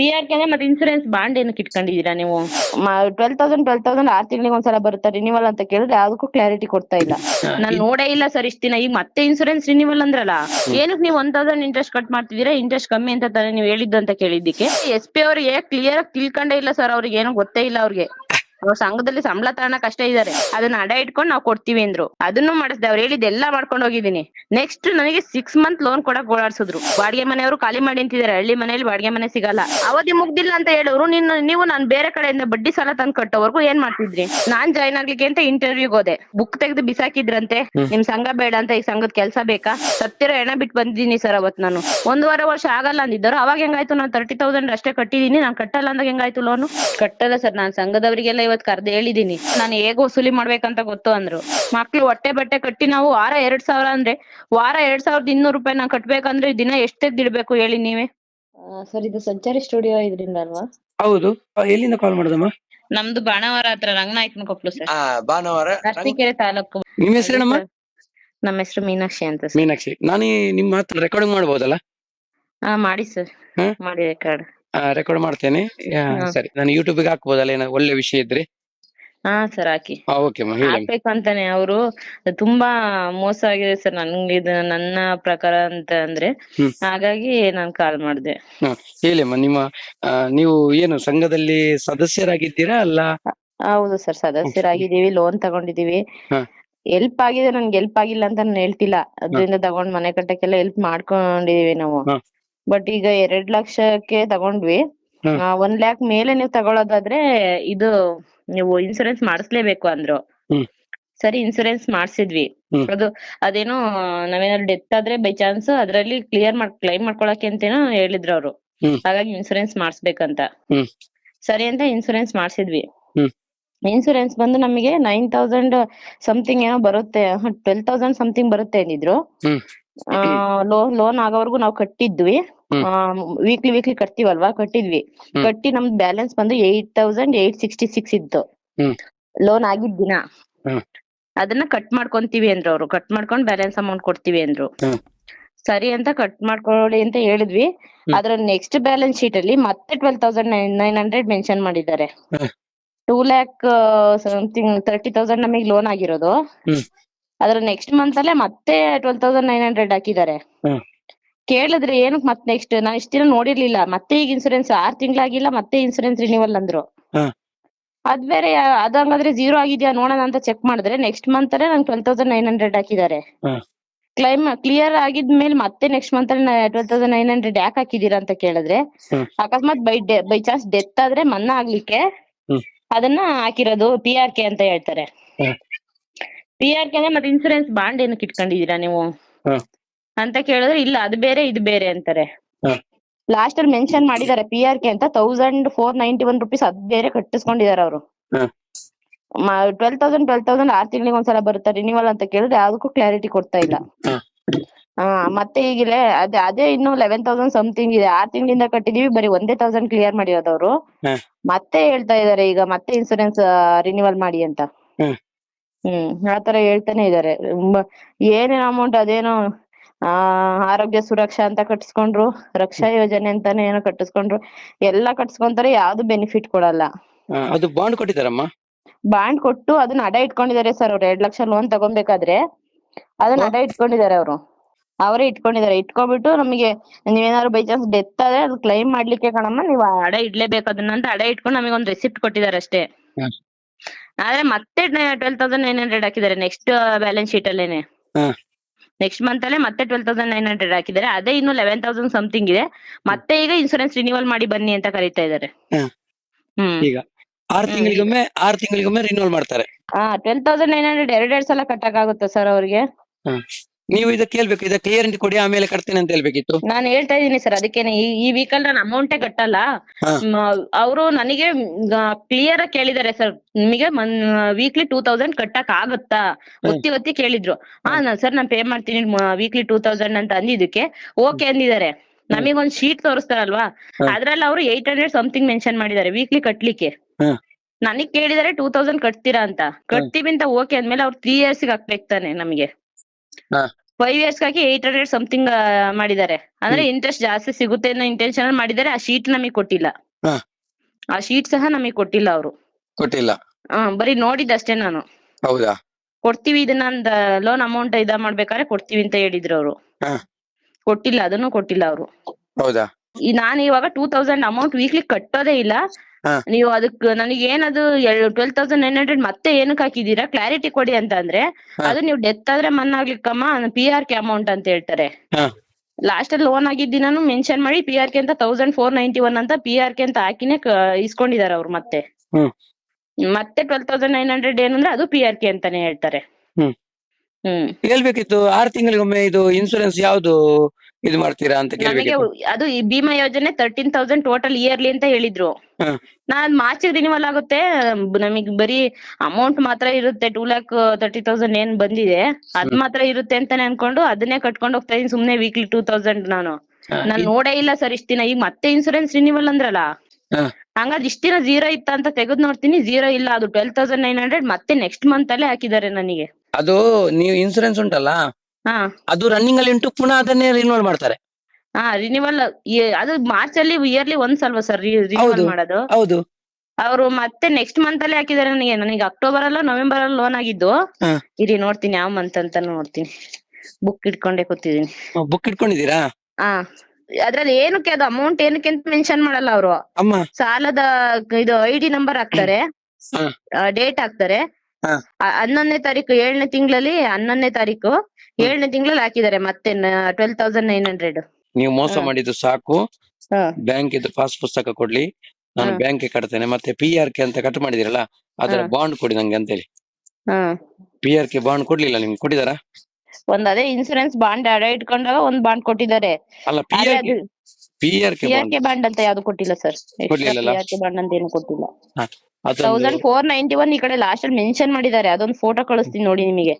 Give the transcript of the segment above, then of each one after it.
P R K ಮತ್ತೆ insurance bond ಏನಕ್ಕೆ ಇಟ್ಕೊಂಡಿದ್ದೀರಾ ನೀವು? ಟ್ವೆಲ್ ತೌಸಂಡ್ ಟ್ವೆಲ್ ತೌಸಂಡ್ ಆರ್ ತಿಂಗಳಿಗೆ ಒಂದ್ಸಲ ಬರುತ್ತೆ ರಿನಿವಲ್ ಅಂತ ಕೇಳಿದ್ರೆ ಅದಕ್ಕೂ ಕ್ಲಾರಿಟಿ ಕೊಡ್ತಾ ಇಲ್ಲ. ನಾನು ನೋಡೇ ಇಲ್ಲ ಸರ್ ಇಷ್ಟ ದಿನ. ಈಗ ಮತ್ತೆ ಇನ್ಸೂರೆನ್ಸ್ ರಿನಿವಲ್ ಅಂದ್ರಲ್ಲ ಏನಕ್ಕೆ ನೀವು ಒನ್ ತೌಸಂಡ್ ಇಂಟ್ರೆಸ್ಟ್ ಕಟ್ ಮಾಡ್ತಿದೀರಾ ಇಂಟ್ರೆಸ್ಟ್ ಕಮ್ಮಿ ಅಂತ ತಾನೇ ನೀವು ಹೇಳಿದ್ದು ಅಂತ ಕೇಳಿದ್ದಕ್ಕೆ. ಎಸ್ ಪಿ ಅವ್ರಿಗೆ ಕ್ಲಿಯರ್ ಆಗಿ ತಿಳ್ಕೊಂಡೇ ಇಲ್ಲ ಸರ್ ಅವ್ರಿಗೆ ಏನೋ ಗೊತ್ತೇ ಇಲ್ಲ ಅವ್ರಿಗೆ. ಅವ್ರ ಸಂಘದಲ್ಲಿ ಸಂಬಳ ತಗೊಳಕ್ ಅಷ್ಟೇ ಇದಾರೆ. ಅದನ್ನ ಅಡ ಇಟ್ಕೊಂಡು ನಾವು ಕೊಡ್ತೀವಿ ಅಂದ್ರು. ಅದನ್ನು ಮಾಡಿಸ್ದೆ ಅವ್ರು ಹೇಳಿದ್ ಎಲ್ಲಾ ಮಾಡ್ಕೊಂಡು ಹೋಗಿದೀನಿ ನೆಕ್ಸ್ಟ್ ನನಗೆ ಸಿಕ್ಸ್ ಮಂತ್ ಲೋನ್ ಕೊಡಕ್ ಓಡಾಡ್ಸಿದ್ರು ಬಾಡಿಗೆ ಮನೆಯವರು ಖಾಲಿ ಮಾಡಿ ನಿಂತಿದ್ದಾರೆ ಹಳ್ಳಿ ಮನೆಯಲ್ಲಿ ಬಾಡಿಗೆ ಮನೆ ಸಿಗಲ್ಲ. ಅವಧಿ ಮುಗ್ದಿಲ್ಲ ಅಂತ ಹೇಳೋರು ನಿನ್ನ ನೀವು ನಾನು ಬೇರೆ ಕಡೆಯಿಂದ ಬಡ್ಡಿ ಸಾಲ ತಂದು ಕಟ್ಟೋವರೆಗೂ ಏನ್ ಮಾಡ್ತಿದ್ರಿ? ನಾನ್ ಜಾಯ್ನ್ ಆಗ್ಲಿಕ್ಕೆ ಅಂತ ಇಂಟರ್ವ್ಯೂಗ್ ಹೋದೆ. ಬುಕ್ ತೆಗೆದು ಬಿಸಾಕಿದ್ರಂತೆ. ನಿಮ್ ಸಂಘ ಬೇಡ ಅಂತ ಈ ಸಂಘದ ಕೆಲಸ ಬೇಕಾ? ಸತ್ತಿರೋ ಹೆಣ ಬಿಟ್ಟು ಬಂದಿದ್ದೀನಿ ಸರ್ ಅವತ್ ನಾನು. ಒಂದೂವರೆ ವರ್ಷ ಆಗಲ್ಲ ಅಂದಿದ್ದರು ಅವಾಗ ಹೆಂಗಾಯ್ತು ನಾನು ತರ್ಟಿ ತೌಸಂಡ್ ಅಷ್ಟೇ ಕಟ್ಟಿದೀನಿ ನಾನು ಕಟ್ಟಲ್ಲ ಅಂದಾಗ ಹೆಂಗಾಯ್ತು ಲೋನು ಕಟ್ಟಲ್ಲ ಸರ್. ನಾನು ಸಂಘದವರಿಗೆಲ್ಲ ಇವತ್ತು ಕರ್ದು ಹೇಳಿದೀನಿ. ನಾನು ಹೇಗ್ ವಸೂಲಿ ಮಾಡ್ಬೇಕಂತ ಗೊತ್ತು ಅಂದ್ರು. ಮಕ್ಳು ಹೊಟ್ಟೆ ಬಟ್ಟೆ ಕಟ್ಟಿ ನಾವು ವಾರ ಎರಡ್ ಸಾವಿರ ಅಂದ್ರೆ ವಾರ ಎರಡ್ ಸಾವಿರದ ಇನ್ನೂರು ರೂಪಾಯಿ ನಾ ಕಟ್ಬೇಕಂದ್ರೆ ದಿನ ಎಷ್ಟೆದ್ದಿಡ್ಬೇಕು ಹೇಳಿ ನೀವೇ? ಸರ್ ಇದು ಸಂಚಾರಿ ಸ್ಟುಡಿಯೋ ಇದ್ರಿಂದ ಅಲ್ವಾ? ಹೌದು. ಆ, ಎಲ್ಲಿಂದ ಕಾಲ್ ಮಾಡೋದಮ್ಮ? ನಮ್ದು ಬಾಣಾವರ ಹತ್ರ ರಂಗನಾಯ್ಕನ ಕೊಪ್ಪಳು ಸರ್. ಆ ಭಾನುವಾರ ಅರಸೀಕೆರೆ ತಾಲೂಕು. ನಿಮ್ಮ ಹೆಸರೇನಮ್ಮ ನಮ್ಮ ಹೆಸರು ಮೀನಾಕ್ಷಿ ಅಂತ ಸರ್. ಮೀನಾಕ್ಷಿ. ನಾನು ಈ- ನಿಮ್ಮ ಹತ್ರ ರೆಕಾರ್ಡಿಂಗ್ ಮಾಡ್ಬೋದಲ್ಲ? ಹಾ ಮಾಡಿ ಸರ್. ಹ್ಮ್? ಮಾಡಿ ರೆಕಾರ್ಡ್ ರೆಕಾರ್ಡ್ ಮಾಡ್ತೇನೆ. ಆ, ಹಾ. ಸರಿ. ನಾನು ಯೂಟ್ಯೂಬಿಗೆ ಹಾಕ್ಬೋದಲ್ಲ ಏನಾದ್ರು ಒಳ್ಳೆ ವಿಷಯ ಇದ್ರೆ? ಹಾ ಸರ್ ಹಾಕಿ. ಅಂತಾನೆ ಓಕೆ ಹೇಳಿ. ಅವರು. ತುಂಬಾ ಮೋಸ ಆಗಿದೆ ಸರ್ ನನ್ಗೆ ಇದು ನನ್ನ ಪ್ರಕಾರ ಅಂತ ಅಂದ್ರೆ. ಹ್ಮ್. ಹಾಗಾಗಿ ನಾನ್ ಕಾಲ್ ಮಾಡ್ದೆ. ಹಾ ಹೇಳಿ ಅಮ್ಮ ನಿಮ್ಮ ಆ, ನೀವು ಏನು ಸಂಘದಲ್ಲಿ ಸದಸ್ಯರಾಗಿದ್ದೀರಾ ಅಲ್ಲ? ಹೌದು ಸರ್ ಸದಸ್ಯರಾಗಿದ್ದೀವಿ ಲೋನ್ ತಗೊಂಡಿದೀವಿ ಹಾ. ಹೆಲ್ಪ್ ಆಗಿದೆ ನನ್ಗೆ ಹೆಲ್ಪ್ ಆಗಿಲ್ಲ ಅಂತ ನಾನು ಹೇಳ್ತಿಲ್ಲ. ಅದರಿಂದ ತಗೊಂಡ್ ಮನೆ ಕಟ್ಟಕ್ಕೆಲ್ಲ ಹೆಲ್ಪ್ ಮಾಡ್ಕೊಂಡಿದೀವಿ ನಾವು. ಹಾ. ಬಟ್ ಈಗ ಎರಡ್ ಲಕ್ಷಕ್ಕೆ ತಗೊಂಡ್ವಿ. ಆ, ಒಂದ್ ಲ್ಯಾಕ್ ಮೇಲೆ ನೀವು ತಗೊಳೋದಾದ್ರೆ ಇದು ನೀವು ಇನ್ಸೂರೆನ್ಸ್ ಮಾಡಿಸ್ಲೇಬೇಕು ಅಂದ್ರು ಹ್ಮ್. ಸರಿ ಇನ್ಸೂರೆನ್ಸ್ ಮಾಡ್ಸಿದ್ವಿ ಹ್ಮ್. ಅದು ಅದೇನೋ ನಾವೇನಾದ್ರು ಡೆತ್ ಆದ್ರೆ ಬೈ ಚಾನ್ಸ್ ಅದ್ರಲ್ಲಿ ಕ್ಲಿಯರ್ ಮಾಡ್ ಕ್ಲೈಮ್ ಮಾಡ್ಕೊಳಕ್ಕೆ ಅಂತೇನೋ ಹೇಳಿದ್ರು ಅವ್ರು ಹ್ಮ್. ಹಾಗಾಗಿ ಇನ್ಸೂರೆನ್ಸ್ ಮಾಡಿಸ್ಬೇಕಂತ ಹ್ಮ್. ಸರಿ ಅಂತ ಇನ್ಸೂರೆನ್ಸ್ ಮಾಡ್ಸಿದ್ವಿ ಹ್ಮ್. ಇನ್ಸೂರೆನ್ಸ್ ಬಂದು ನಮಗೆ ನೈನ್ ತೌಸಂಡ್ ಸಮಥಿಂಗ್ ಏನೋ ಬರುತ್ತೆ ಟ್ವೆಲ್ ತೌಸಂಡ್ ಸಮಥಿಂಗ್ ಬರುತ್ತೆ ಅಂದಿದ್ರು ಹ್ಮ್. ಲೋನ್ ಲೋನ್ ಆಗೋವರೆಗೂ ನಾವು ಕಟ್ಟಿದ್ವಿ. ವೀಕ್ಲಿ ವೀಕ್ಲಿ ಕಟ್ತೀವಲ್ವಾ? ಕಟ್ಟಿದ್ವಿ. ಕಟ್ಟಿ ನಮ್ದು ಬ್ಯಾಲೆನ್ಸ್ ಬಂದು eight thousand eight sixty six ಇತ್ತು. ಲೋನ್ ಆಗಿದ್ ದಿನ. ಅದನ್ನ ಕಟ್ ಮಾಡ್ಕೊಂತೀವಿ ಅಂದ್ರು ಅವ್ರು. ಕಟ್ ಮಾಡ್ಕೊಂಡ್ ಬ್ಯಾಲೆನ್ಸ್ ಅಮೌಂಟ್ ಕೊಡ್ತೀವಿ ಅಂದ್ರು. ಸರಿ ಅಂತ ಕಟ್ ಮಾಡ್ಕೊಳ್ಳಿ ಅಂತ ಹೇಳಿದ್ವಿ. ಅದ್ರ ನೆಕ್ಸ್ಟ್ ಬ್ಯಾಲೆನ್ಸ್ ಶೀಟ್ ಅಲ್ಲಿ ಮತ್ತೆ twelve thousand nine hundred mention ಮಾಡಿದ್ದಾರೆ. Two lakh something thirty thousand ನಮಗೆ ಲೋನ್ ಆಗಿರೋದು. ಅದ್ರ ನೆಕ್ಸ್ಟ್ ಮಂತ್ ಅಲ್ಲೇ ಮತ್ತೆ ಟ್ವೆಲ್ ತೌಸಂಡ್ ನೈನ್ ಹಂಡ್ರೆಡ್ ಹಾಕಿದ್ದಾರೆ ಕೇಳಿದ್ರೆ ಏನಕ್ ಮತ್ತೆ ನೆಕ್ಸ್ಟ್ ನಾನು ಇಷ್ಟ ದಿನ ನೋಡಿರ್ಲಿಲ್ಲ ಮತ್ತೆ ಈಗ ಇನ್ಸೂರೆನ್ಸ್ ಆರ್ ತಿಂಗಳಾಗಿಲ್ಲ ಮತ್ತೆ ಇನ್ಸೂರೆನ್ಸ್ ರಿನಿವಲ್ ಅಂದ್ರು. ಅದ್ ಬೇರೆ ಅದ್ ಹಂಗಾದ್ರೆ ಜೀರೋ ಆಗಿದ್ಯಾ ನೋಡೋಣ ಅಂತ ಚೆಕ್ ಮಾಡಿದ್ರೆ ನೆಕ್ಸ್ಟ್ ಮಂತ್ ಅಲ್ಲೇ ನಂಗೆ ಟ್ವೆಲ್ ತೌಸಂಡ್ ನೈನ್ ಹಂಡ್ರೆಡ್ ಹಾಕಿದ್ದಾರೆ. ಕ್ಲೈಮ್ ಕ್ಲಿಯರ್ ಆಗಿದ್ಮೇಲೆ ಮತ್ತೆ ನೆಕ್ಸ್ಟ್ ಮಂತ್ ಅಲ್ಲಿ ಟ್ವೆಲ್ ತೌಸಂಡ್ ನೈನ್ ಹಂಡ್ರೆಡ್ ಯಾಕೆ ಹಾಕಿದೀರಾ ಅಂತ ಕೇಳಿದ್ರೆ. ಅಕಸ್ಮಾತ್ ಬೈ ಬೈ ಚಾನ್ಸ್ ಡೆತ್ ಆದ್ರೆ ಮನ್ನಾ ಆಗ್ಲಿಕ್ಕೆ ಅದನ್ನ ಹಾಕಿರೋದು ಪಿ ಆರ್ ಕೆ ಅಂತ ಹೇಳ್ತಾರೆ. ಪಿ ಆರ್ ಕೆ ಅಂದ್ರೆ ಮತ್ತೆ ಇನ್ಸೂರೆನ್ಸ್ ಬಾಂಡ್ ಏನಕ್ಕೆ ಇಟ್ಕೊಂಡಿದೀರಾ ನೀವು. ಅಂತ ಕೇಳಿದ್ರೆ ಇಲ್ಲ ಅದು ಬೇರೆ ಇದು ಬೇರೆ ಅಂತಾರೆ. ಲಾಸ್ಟ್ ಅಲ್ಲಿ ಮೆನ್ಷನ್ ಮಾಡಿದ್ದಾರೆ ಪಿ ಆರ್ ಕೆ ಅಂತ thousand four ninety one rupees ಅದ್ ಬೇರೆ ಕಟ್ಟಿಸ್ಕೊಂಡಿದ್ದಾರೆ ಅವರು. ಟ್ವೆಲ್ ತೌಸಂಡ್ ಟ್ವೆಲ್ ತೌಸಂಡ್ ಆರ್ ತಿಂಗಳಿಗೆ ಒಂದ್ಸಲ ಬರುತ್ತೆ ರಿನಿವಲ್ ಅಂತ ಕೇಳಿದ್ರೆ ಯಾವ್ದಕ್ಕೂ ಕ್ಲಾರಿಟಿ ಕೊಡ್ತಾ ಇಲ್ಲ. ಹಾ ಮತ್ತೆ ಈಗಿಲ್ಲ ಅದೇ ಅದೇ ಇನ್ನು ಲೆವೆನ್ ತೌಸಂಡ್ ಸಮಥಿಂಗ್ ಇದೆ ಆರ್ ತಿಂಗಳಿಂದ ಕಟ್ಟಿದೀವಿ ಬರೀ ಒಂದೇ ತೌಸಂಡ್ ಕ್ಲಿಯರ್ ಮಾಡಿರೋದವ್ರು. ಮತ್ತೆ ಹೇಳ್ತಾ ಇದಾರೆ ಈಗ ಮತ್ತೆ ಇನ್ಸೂರೆನ್ಸ್ ರಿನಿವಲ್ ಮಾಡಿ ಅಂತ ಹ್ಮ್. ಆ ಆತರ ಹೇಳ್ತಾನೆ ಇದಾರೆ. ಏನೇನ್ ಅಮೌಂಟ್ ಅದೇನೋ ಆ ಆರೋಗ್ಯ ಸುರಕ್ಷಾ ಅಂತ ಕಟ್ಸ್ಕೊಂಡ್ರು ರಕ್ಷಾ ಯೋಜನೆ ಅಂತಾನೆ ಏನೋ ಕಟ್ಟಿಸ್ಕೊಂಡ್ರು ಎಲ್ಲಾ ಕಟ್ಸ್ಕೊಂತಾರೆ ಯಾವ್ದು ಬೆನಿಫಿಟ್ ಕೊಡಲ್ಲ. ಅದು ಬಾಂಡ್ ಕೊಟ್ಟಿದಾರಮ್ಮ ಬಾಂಡ್ ಕೊಟ್ಟು ಅದನ್ನ ಅಡ ಇಟ್ಕೊಂಡಿದ್ದಾರೆ ಸರ್ ಅವ್ರು ಎರಡ್ ಲಕ್ಷ ಲೋನ್ ತಗೊಬೇಕಾದ್ರೆ ಅದನ್ನ ಅಡ ಇಟ್ಕೊಂಡಿದ್ದಾರೆ ಅವರು. ಅವರೇ ಇಟ್ಕೊಂಡಿದ್ದಾರೆ. ಇಟ್ಕೊಂಡ್ಬಿಟ್ಟು ನಮಗೆ ನೀವೇನಾದ್ರು ಬೈ ಚಾನ್ಸ್ ಡೆತ್ ಆದ್ರೆ ಅದು ಕ್ಲೈಮ್ ಮಾಡ್ಲಿಕ್ಕೆ ಕಣಮ್ಮ ನೀವು ಅಡ ಇಡ್ಲೇಬೇಕು ಅದನ್ನ ಅಂತ ಅಡ ಇಟ್ಕೊಂಡು ನಮಗೆ ಒಂದು ರೆಸಿಪ್ಟ್ ಕೊಟ್ಟಿದ್ದಾರೆ ಅಷ್ಟೇ. ಆದ್ರೆ ಮತ್ತೆ ಟ್ವೆಲ್ ತೌಸಂಡ್ ನೈನ್ ಹಂಡ್ರೆಡ್ ಹಾಕಿದ್ದಾರೆ ನೆಕ್ಸ್ಟ್ ಬ್ಯಾಲೆನ್ಸ್ ಶೀಟ್ ಅಲ್ಲೇನೆ. ನೆಕ್ಸ್ಟ್ ಮಂತ್ ಅಲ್ಲೇ ಮತ್ತೆ ಟ್ವೆಲ್ ತೌಸಂಡ್ ನೈನ್ ಹಂಡ್ರೆಡ್ ಹಾಕಿದ್ದಾರೆ. ಅದೇ ಇನ್ನು ಲೆವೆನ್ ತೌಸಂಡ್ ಸಮಥಿಂಗ್ ಇದೆ. ಮತ್ತೆ ಈಗ ಇನ್ಸೂರೆನ್ಸ್ ರಿನಿವಲ್ ಮಾಡಿ ಬನ್ನಿ ಅಂತ ಕರೀತಾ ಇದ್ದಾರೆ. ಈಗ ಆರ್. ತಿಂಗಳಿಗೊಮ್ಮೆ ಆರ್ ತಿಂಗಳಿಗೊಮ್ಮೆ ರಿನ್ಯೂವಲ್ ಮಾಡ್ತಾರೆ. ಹಾ ಟ್ವೆಲ್ ತೌಸಂಡ್ ನೈನ್ ಹಂಡ್ರೆಡ್ ಎರಡೆರಡು ಸಲ ಕಟ್ಟಕ್ಕಾಗುತ್ತಾ ಸರ್ ಅವ್ರಿಗೆ. ನೀವು ಇದಕ್ಕೆ ಹೇಳ್ಬೇಕು ಇದಕ್ಕೆ ಕ್ಲಿಯರೆಂಟ್ ಕೊಡಿ ಆಮೇಲೆ ಕಟ್ತೇನೆ ಅಂತ ಹೇಳ್ಬೇಕಿತ್ತು. ನಾನು ಹೇಳ್ತಾ ಇದ್ದೀನಿ ಸರ್ ಅದಕ್ಕೇನೆ ಈ ಈ ವೀಕಲ್ ನಾನು ಅಮೌಂಟೇ ಕಟ್ಟಲ್ಲ. ಹಾ. ಅವರು ನನಗೆ ಕ್ಲಿಯರ್ ಆಗಿ ಕೇಳಿದ್ದಾರೆ ಸರ್ ನಿಮಗೆ ವೀಕ್ಲಿ ಟೂ ತೌಸಂಡ್ ಕಟ್ಟಕ್ ಆಗುತ್ತಾ? ಒತ್ತಿ ಒತ್ತಿ ಕೇಳಿದ್ರು. ಹಾ ಸರ್ ನಾನು ಪೇ ಮಾಡ್ತೀನಿ ವೀಕ್ಲಿ ಟೂ ತೌಸಂಡ್ ಅಂತ ಅಂದಿದ್ದಕ್ಕೆ. ಓಕೆ ಅಂದಿದ್ದಾರೆ. ನಮಗೊಂದ್ ಶೀಟ್ ತೋರಿಸ್ತಾರಲ್ವಾ? ಹಾ. ಅದ್ರಲ್ಲಿ ಅವರು ಏಟ್ ಹಂಡ್ರೆಡ್ ಸಮಥಿಂಗ್ ಮೆನ್ಷನ್ ಮಾಡಿದ್ದಾರೆ ವೀಕ್ಲಿ ಕಟ್ಲಿಕ್ಕೆ. ಹಾ. ನನಗ್ ಕೇಳಿದಾರೆ ಟೂ ತೌಸಂಡ್ ಕಟ್ತೀರಾ ಅಂತ. ಕಟ್ತೀವಿ ಅಂತ ಓಕೆ ಅಂದ್ಮೇಲೆ ಅವ್ರು ತ್ರೀ ಇಯರ್ಸ್ ಹಾಕ್ಬೇಕು ತಾನೆ ನಮಗೆ. ಹಾ. ಫೈವ್ ಇಯರ್ಸ್ ಹಾಕಿ ಏಟ್ ಹಂಡ್ರೆಡ್ ಸಮಥಿಂಗ್ ಮಾಡಿದ್ದಾರೆ. ಅಂದ್ರೆ ಇಂಟ್ರೆಸ್ಟ್ ಜಾಸ್ತಿ ಸಿಗುತ್ತೆ ಅನ್ನೋ ಇಂಟೆನ್ಷನ್ ಅಲ್ಲಿ ಮಾಡಿದ್ದಾರೆ. ಆ ಶೀಟ್ ನಮಗೆ ಕೊಟ್ಟಿಲ್ಲ. ಹಾ. ಆ ಶೀಟ್ ಸಹ ನಮಗೆ ಕೊಟ್ಟಿಲ್ಲ ಅವರು. ಕೊಟ್ಟಿಲ್ಲ. ಬರೀ ನೋಡಿದ್ದಷ್ಟೇ ನಾನು. ಹೌದಾ? ಕೊಡ್ತೀವಿ ಇದನ್ನ ಲೋನ್ ಅಮೌಂಟ್ ಇದ ಮಾಡ್ಬೇಕಾದ್ರೆ ಕೊಡ್ತೀವಿ ಅಂತ ಹೇಳಿದ್ರು ಅವರು. ಹಾ. ಕೊಟ್ಟಿಲ್ಲ ಅದನ್ನು ಕೊಟ್ಟಿಲ್ಲ ಅವರು. ಹೌದಾ? ಈ ನಾನು ಇವಾಗ ಟೂ ತೌಸಂಡ್ ಅಮೌಂಟ್ ವೀಕ್ಲಿ ಕಟ್ಟೋದೇ ಇಲ್ಲ. ನೀವು ಅದಕ್ಕೆ ನನಗೆ ಏನದು ಟ್ವೆಲ್ ತೌಸಂಡ್ ನೈನ್ ಹಂಡ್ರೆಡ್ ಮತ್ತೆ ಏನಕ್ಕೆ ಹಾಕಿದೀರಾ? ಕ್ಲಾರಿಟಿ ಕೊಡಿ ಅಂತ ಅಂದ್ರೆ ಅದು ನೀವು ಡೆತ್ ಆದ್ರೆ ಮನ್ ಆಗ್ಲಿಕ್ಕಮ್ಮ ಪಿ ಆರ್ ಕೆ ಅಮೌಂಟ್ ಅಂತ ಹೇಳ್ತಾರೆ. ಲಾಸ್ಟ್ ಅಲ್ಲಿ ಲೋನ್ ಆಗಿದ್ದಿನಾನು ಮೆನ್ಷನ್ ಮಾಡಿ ಪಿ ಆರ್ ಕೆ ಅಂತ ತೌಸಂಡ್ ಫೋರ್ ನೈಂಟಿ ಒನ್ ಅಂತ ಪಿ ಆರ್ ಕೆ ಅಂತ ಹಾಕಿನೇ ಇಸ್ಕೊಂಡಿದಾರೆ ಇಸ್ಕೊಂಡಿದ್ದಾರೆ ಅವ್ರು ಮತ್ತೆ. ಮತ್ತೆ ಟ್ವೆಲ್ ತೌಸಂಡ್ ನೈನ್ ಹಂಡ್ರೆಡ್ ಏನಂದ್ರೆ ಅದು ಪಿ ಆರ್ ಕೆ ಅಂತಾನೆ ಹೇಳ್ತಾರೆ. ಹ್ಮ್. ಹೇಳ್ಬೇಕಿತ್ತು ಆರು ತಿಂಗಳಿಗೊಮ್ಮೆ ಇದು ಇನ್ಸೂರೆನ್ಸ್ ಯಾವ್ದು? ಇದು ಮಾಡ್ತೀರಾ ಅಂತ ನಮಗೆ ಅದು ಈ ಭೀಮಾ ಯೋಜನೆ ತರ್ಟೀನ್ ತೌಸಂಡ್ ಟೋಟಲ್ ಇಯರ್ಲಿ ಅಂತ ಹೇಳಿದ್ರು. ಹಾ. ನಾನ್ ಮಾರ್ಚ್ ರಿನಿವಲ್ ಆಗುತ್ತೆ. ನಮಗೆ ಬರೀ ಅಮೌಂಟ್ ಮಾತ್ರ ಇರುತ್ತೆ ಟೂ ಲ್ಯಾಕ್ ತರ್ಟಿ ತೌಸಂಡ್ ಏನ್ ಬಂದಿದೆ. ಅದ್ ಮಾತ್ರ ಇರುತ್ತೆ ಅಂತಾನೆ ಅನ್ಕೊಂಡು ಅದನ್ನೇ ಕಟ್ಕೊಂಡು ಹೋಗ್ತಾ ಇದೀನಿ ಸುಮ್ನೆ ವೀಕ್ಲಿ ಟೂ ತೌಸಂಡ್ ನಾನು. ಹಾ, ನಾನ್ ನೋಡೇ ಇಲ್ಲ ಸರ್ ಇಷ್ಟ ದಿನ. ಈಗ ಮತ್ತೆ ಇನ್ಸೂರೆನ್ಸ್ ರಿನಿವಲ್ ಅಂದ್ರಲ್ಲ? ಹಂಗಾದ್ ಹಂಗಾದ್ರೆ ಇಷ್ಟ ದಿನ ಜೀರೋ ಇತ್ತ ಅಂತ ತೆಗೆದ್ ನೋಡ್ತೀನಿ. ಜೀರೋ ಇಲ್ಲ ಅದು ಟ್ವೆಲ್ ತೌಸಂಡ್ ನೈನ್ ಹಂಡ್ರೆಡ್ ಮತ್ತೆ ನೆಕ್ಸ್ಟ್ ಮಂತ್ ಅಲ್ಲೇ ಹಾಕಿದ್ದಾರೆ ನನಗೆ. ಅದು ನೀವು ಇನ್ಸೂರೆನ್ಸ್ ಉಂಟಲ್ಲ? ಅದು ರನ್ನಿಂಗ್ ಅಲ್ಲಿ ಉಂಟು ಪುನಃ ಅದನ್ನೇ ರಿನ್ಯೂವಲ್ ಮಾಡ್ತಾರೆ. ಹಾ ರಿನಿವಲ್ ಅದು ಮಾರ್ಚ್ ಅಲ್ಲಿ ಇಯರ್ಲಿ ಒಂದ್ ಅಲ್ವಾ ಸರ್ ರಿನಿವಲ್ ಮಾಡೋದು. ಹೌದು. ಅವರು ಮತ್ತೆ ನೆಕ್ಸ್ಟ್ ಮಂತ್ ಅಲ್ಲಿ ಹಾಕಿದ್ದಾರೆ ನನಗೆ ನನಗೆ ಅಕ್ಟೋಬರ್ ಅಲ್ಲೋ ನವೆಂಬರ್ ಅಲ್ಲಿ ಲೋನ್ ಆಗಿದ್ದು. ಇರಿ ನೋಡ್ತೀನಿ ಯಾವ ಮಂತ್ ಅಂತ ನೋಡ್ತೀನಿ. ಬುಕ್ ಇಟ್ಕೊಂಡೇ ಕೂತಿದೀನಿ. ಬುಕ್ ಇಟ್ಕೊಂಡಿದ್ದೀರಾ? ಹಾ ಅದ್ರಲ್ಲಿ ಏನಕ್ಕೆ ಅದು ಅಮೌಂಟ್ ಏನಕ್ಕೆ ಅಂತ ಮೆನ್ಷನ್ ಮಾಡಲ್ಲ ಅವರು. ಸಾಲದ ಇದು ಐಡಿ ನಂಬರ್ ಹಾಕ್ತಾರೆ. ಡೇಟ್ ಹಾಕ್ತಾರೆ. ಹನ್ನೊಂದನೇ ತಾರೀಕು ಏಳನೇ ತಿಂಗಳಲ್ಲಿ ಹನ್ನೊಂದನೇ ತಾರೀಕು. ಏಳನೇ ತಿಂಗಳಲ್ಲಿ ಹಾಕಿದ್ದಾರೆ ಮತ್ತೆ ಟ್ವೆಲ್ ತೌಸಂಡ್ ನೈನ್ ಹಂಡ್ರೆಡ್ ನೀವು ಮೋಸ. ಮಾಡಿದ್ದು ಸಾಕು. ಬ್ಯಾಂಕ್ ಇದು ಪಾಸ್ ಪುಸ್ತಕ ಕೊಡ್ಲಿ. ನಾನು. ಬ್ಯಾಂಕ್ ಕಟ್ತೇನೆ. ಮತ್ತೆ ಪಿ ಆರ್ ಕೆ ಅಂತ ಕಟ್ ಮಾಡಿದಿರಲ್ಲ ಅದರ ಬಾಂಡ್ ಕೊಡಿ ನಂಗೆ ಅಂತೇಳಿ. ಹಾ. ಪಿ ಆರ್ ಕೆ ಬಾಂಡ್ ಕೊಡ್ಲಿಲ್ಲ ನಿಮ್ಗೆ ಕೊಟ್ಟಿದಾರಾ ಒಂದ್ ಅದೇ ಇನ್ಸೂರೆನ್ಸ್ ಬಾಂಡ್ ಅಡ ಇಟ್ಕೊಂಡಾಗ ಒಂದ್ ಬಾಂಡ್ ಕೊಟ್ಟಿದ್ದಾರೆ. ಅಲ್ಲ P R P R K P R bond K bond ಅಂತ ಯಾವ್ದು ಕೊಟ್ಟಿಲ್ಲ ಸರ್ ಕೊಡ್ಲಿಲ್ಲಲ್ಲ? ಪಿ ಆರ್ ಕೆ ಬಾಂಡ್ ಅಂತ ಏನು ಕೊಟ್ಟಿಲ್ಲ ಅದೊಂದು ತೌಸಂಡ್ ಫೋರ್ ನೈಂಟಿ ಒನ್ ಈ ಕಡೆ ಲಾಸ್ಟ್ ಅಲ್ಲಿ ಮೆನ್ಷನ್ ಮಾಡಿದ್ದಾರೆ ಅದೊಂದು ಫೋಟೋ ಕಳಿಸ್ತೀನಿ ನೋಡಿ ನಿಮಗೆ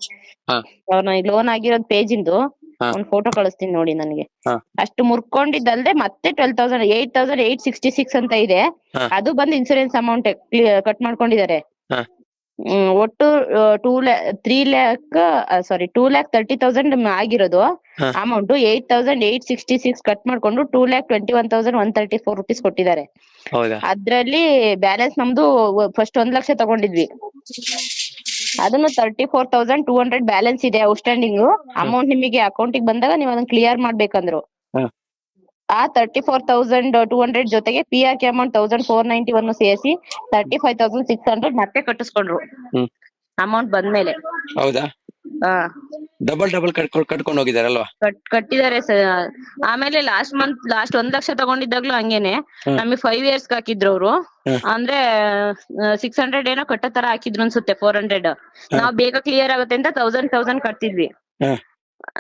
ಹಾ. ಅವ್ರನ್ನ ಲೋನ್ ಆಗಿರೋದ್ ಪೇಜ್ ಇಂದು ಹಾ. ಒಂದ್ ಫೋಟೋ ಕಳಿಸ್ತೀನಿ ನೋಡಿ ನನಗೆ ಹಾ. ಅಷ್ಟು ಮುರ್ಕೊಂಡಿದ್ದಲ್ದೆ ಮತ್ತೆ twelve thousand eight thousand eight sixty six ಅಂತ ಇದೆ ಹಾ. ಅದು ಬಂದು ಇನ್ಸೂರೆನ್ಸ್ ಅಮೌಂಟ್ ಕಟ್ ಮಾಡ್ಕೊಂಡಿದ್ದಾರೆ ಹಾ. ಒಟ್ಟು two lakh three lakh sorry two lakh thirty thousand ಆಗಿರೋದು. Amount eight thousand eight sixty six cut ಮಾಡ್ಕೊಂಡು two lakh twenty one thousand one thirty four rupees ಕೊಟ್ಟಿದ್ದಾರೆ ಅದ್ರಲ್ಲಿ ಬ್ಯಾಲೆನ್ಸ್ ನಮ್ದು ಫಸ್ಟ್ ಒಂದ್ ಲಕ್ಷ ತಗೊಂಡಿದ್ವಿ. ಅದನ್ನು thirty four thousand two hundred balance ಇದೆ ಔಟ್ಸ್ಟ್ಯಾಂಡಿಂಗ್ ಅಮೌಂಟ್ ನಿಮಗೆ ಅಕೌಂಟಿಗೆ ಬಂದಾಗ ನೀವು ಅದನ್ನ ಕ್ಲಿಯರ್ ಮಾಡ್ಬೇಕಂದ್ರು. ಆ thirty four thousand two hundred ಜೊತೆಗೆ P R K amount thousand four ninety one ಸೇರಿಸಿ thirty five thousand six hundred ಮತ್ತೆ ಕಟ್ಟಿಸ್ಕೊಂಡ್ರು. ಅಮೌಂಟ್ ಬಂದ್ಮೇಲೆ. ಹೌದಾ? ಹಾ. ಡಬಲ್ ಡಬಲ್ ಕಟ್ಕೊಂಡು ಹೋಗಿದಾರಲ್ವಾ? ಕಟ್ ಕಟ್ಟಿದ್ದಾರೆ ಸರ್ ಆಮೇಲೆ ಲಾಸ್ಟ್ ಮಂತ್ ಲಾಸ್ಟ್ ಒಂದ್ ಲಕ್ಷ ತಗೊಂಡಿದ್ದಾಗ್ಲೂ ಹಂಗೇನೆ. ನಮಗೆ ಫೈವ್ ಇಯರ್ಸ್ ಹಾಕಿದ್ರು ಅವರು. ಅಂದ್ರೆ ಸಿಕ್ಸ್ ಹಂಡ್ರೆಡ್ ಏನೋ ಕಟ್ಟೋ ತರ ಹಾಕಿದ್ರು ಅನ್ಸುತ್ತೆ ಫೋರ್ ಹಂಡ್ರೆಡ್ ನಾವ್ ಬೇಗ ಕ್ಲಿಯರ್ ಆಗುತ್ತೆ ಅಂತ ತೌಸಂಡ್ ತೌಸಂಡ್ ಕಟ್ತಿದ್ವಿ.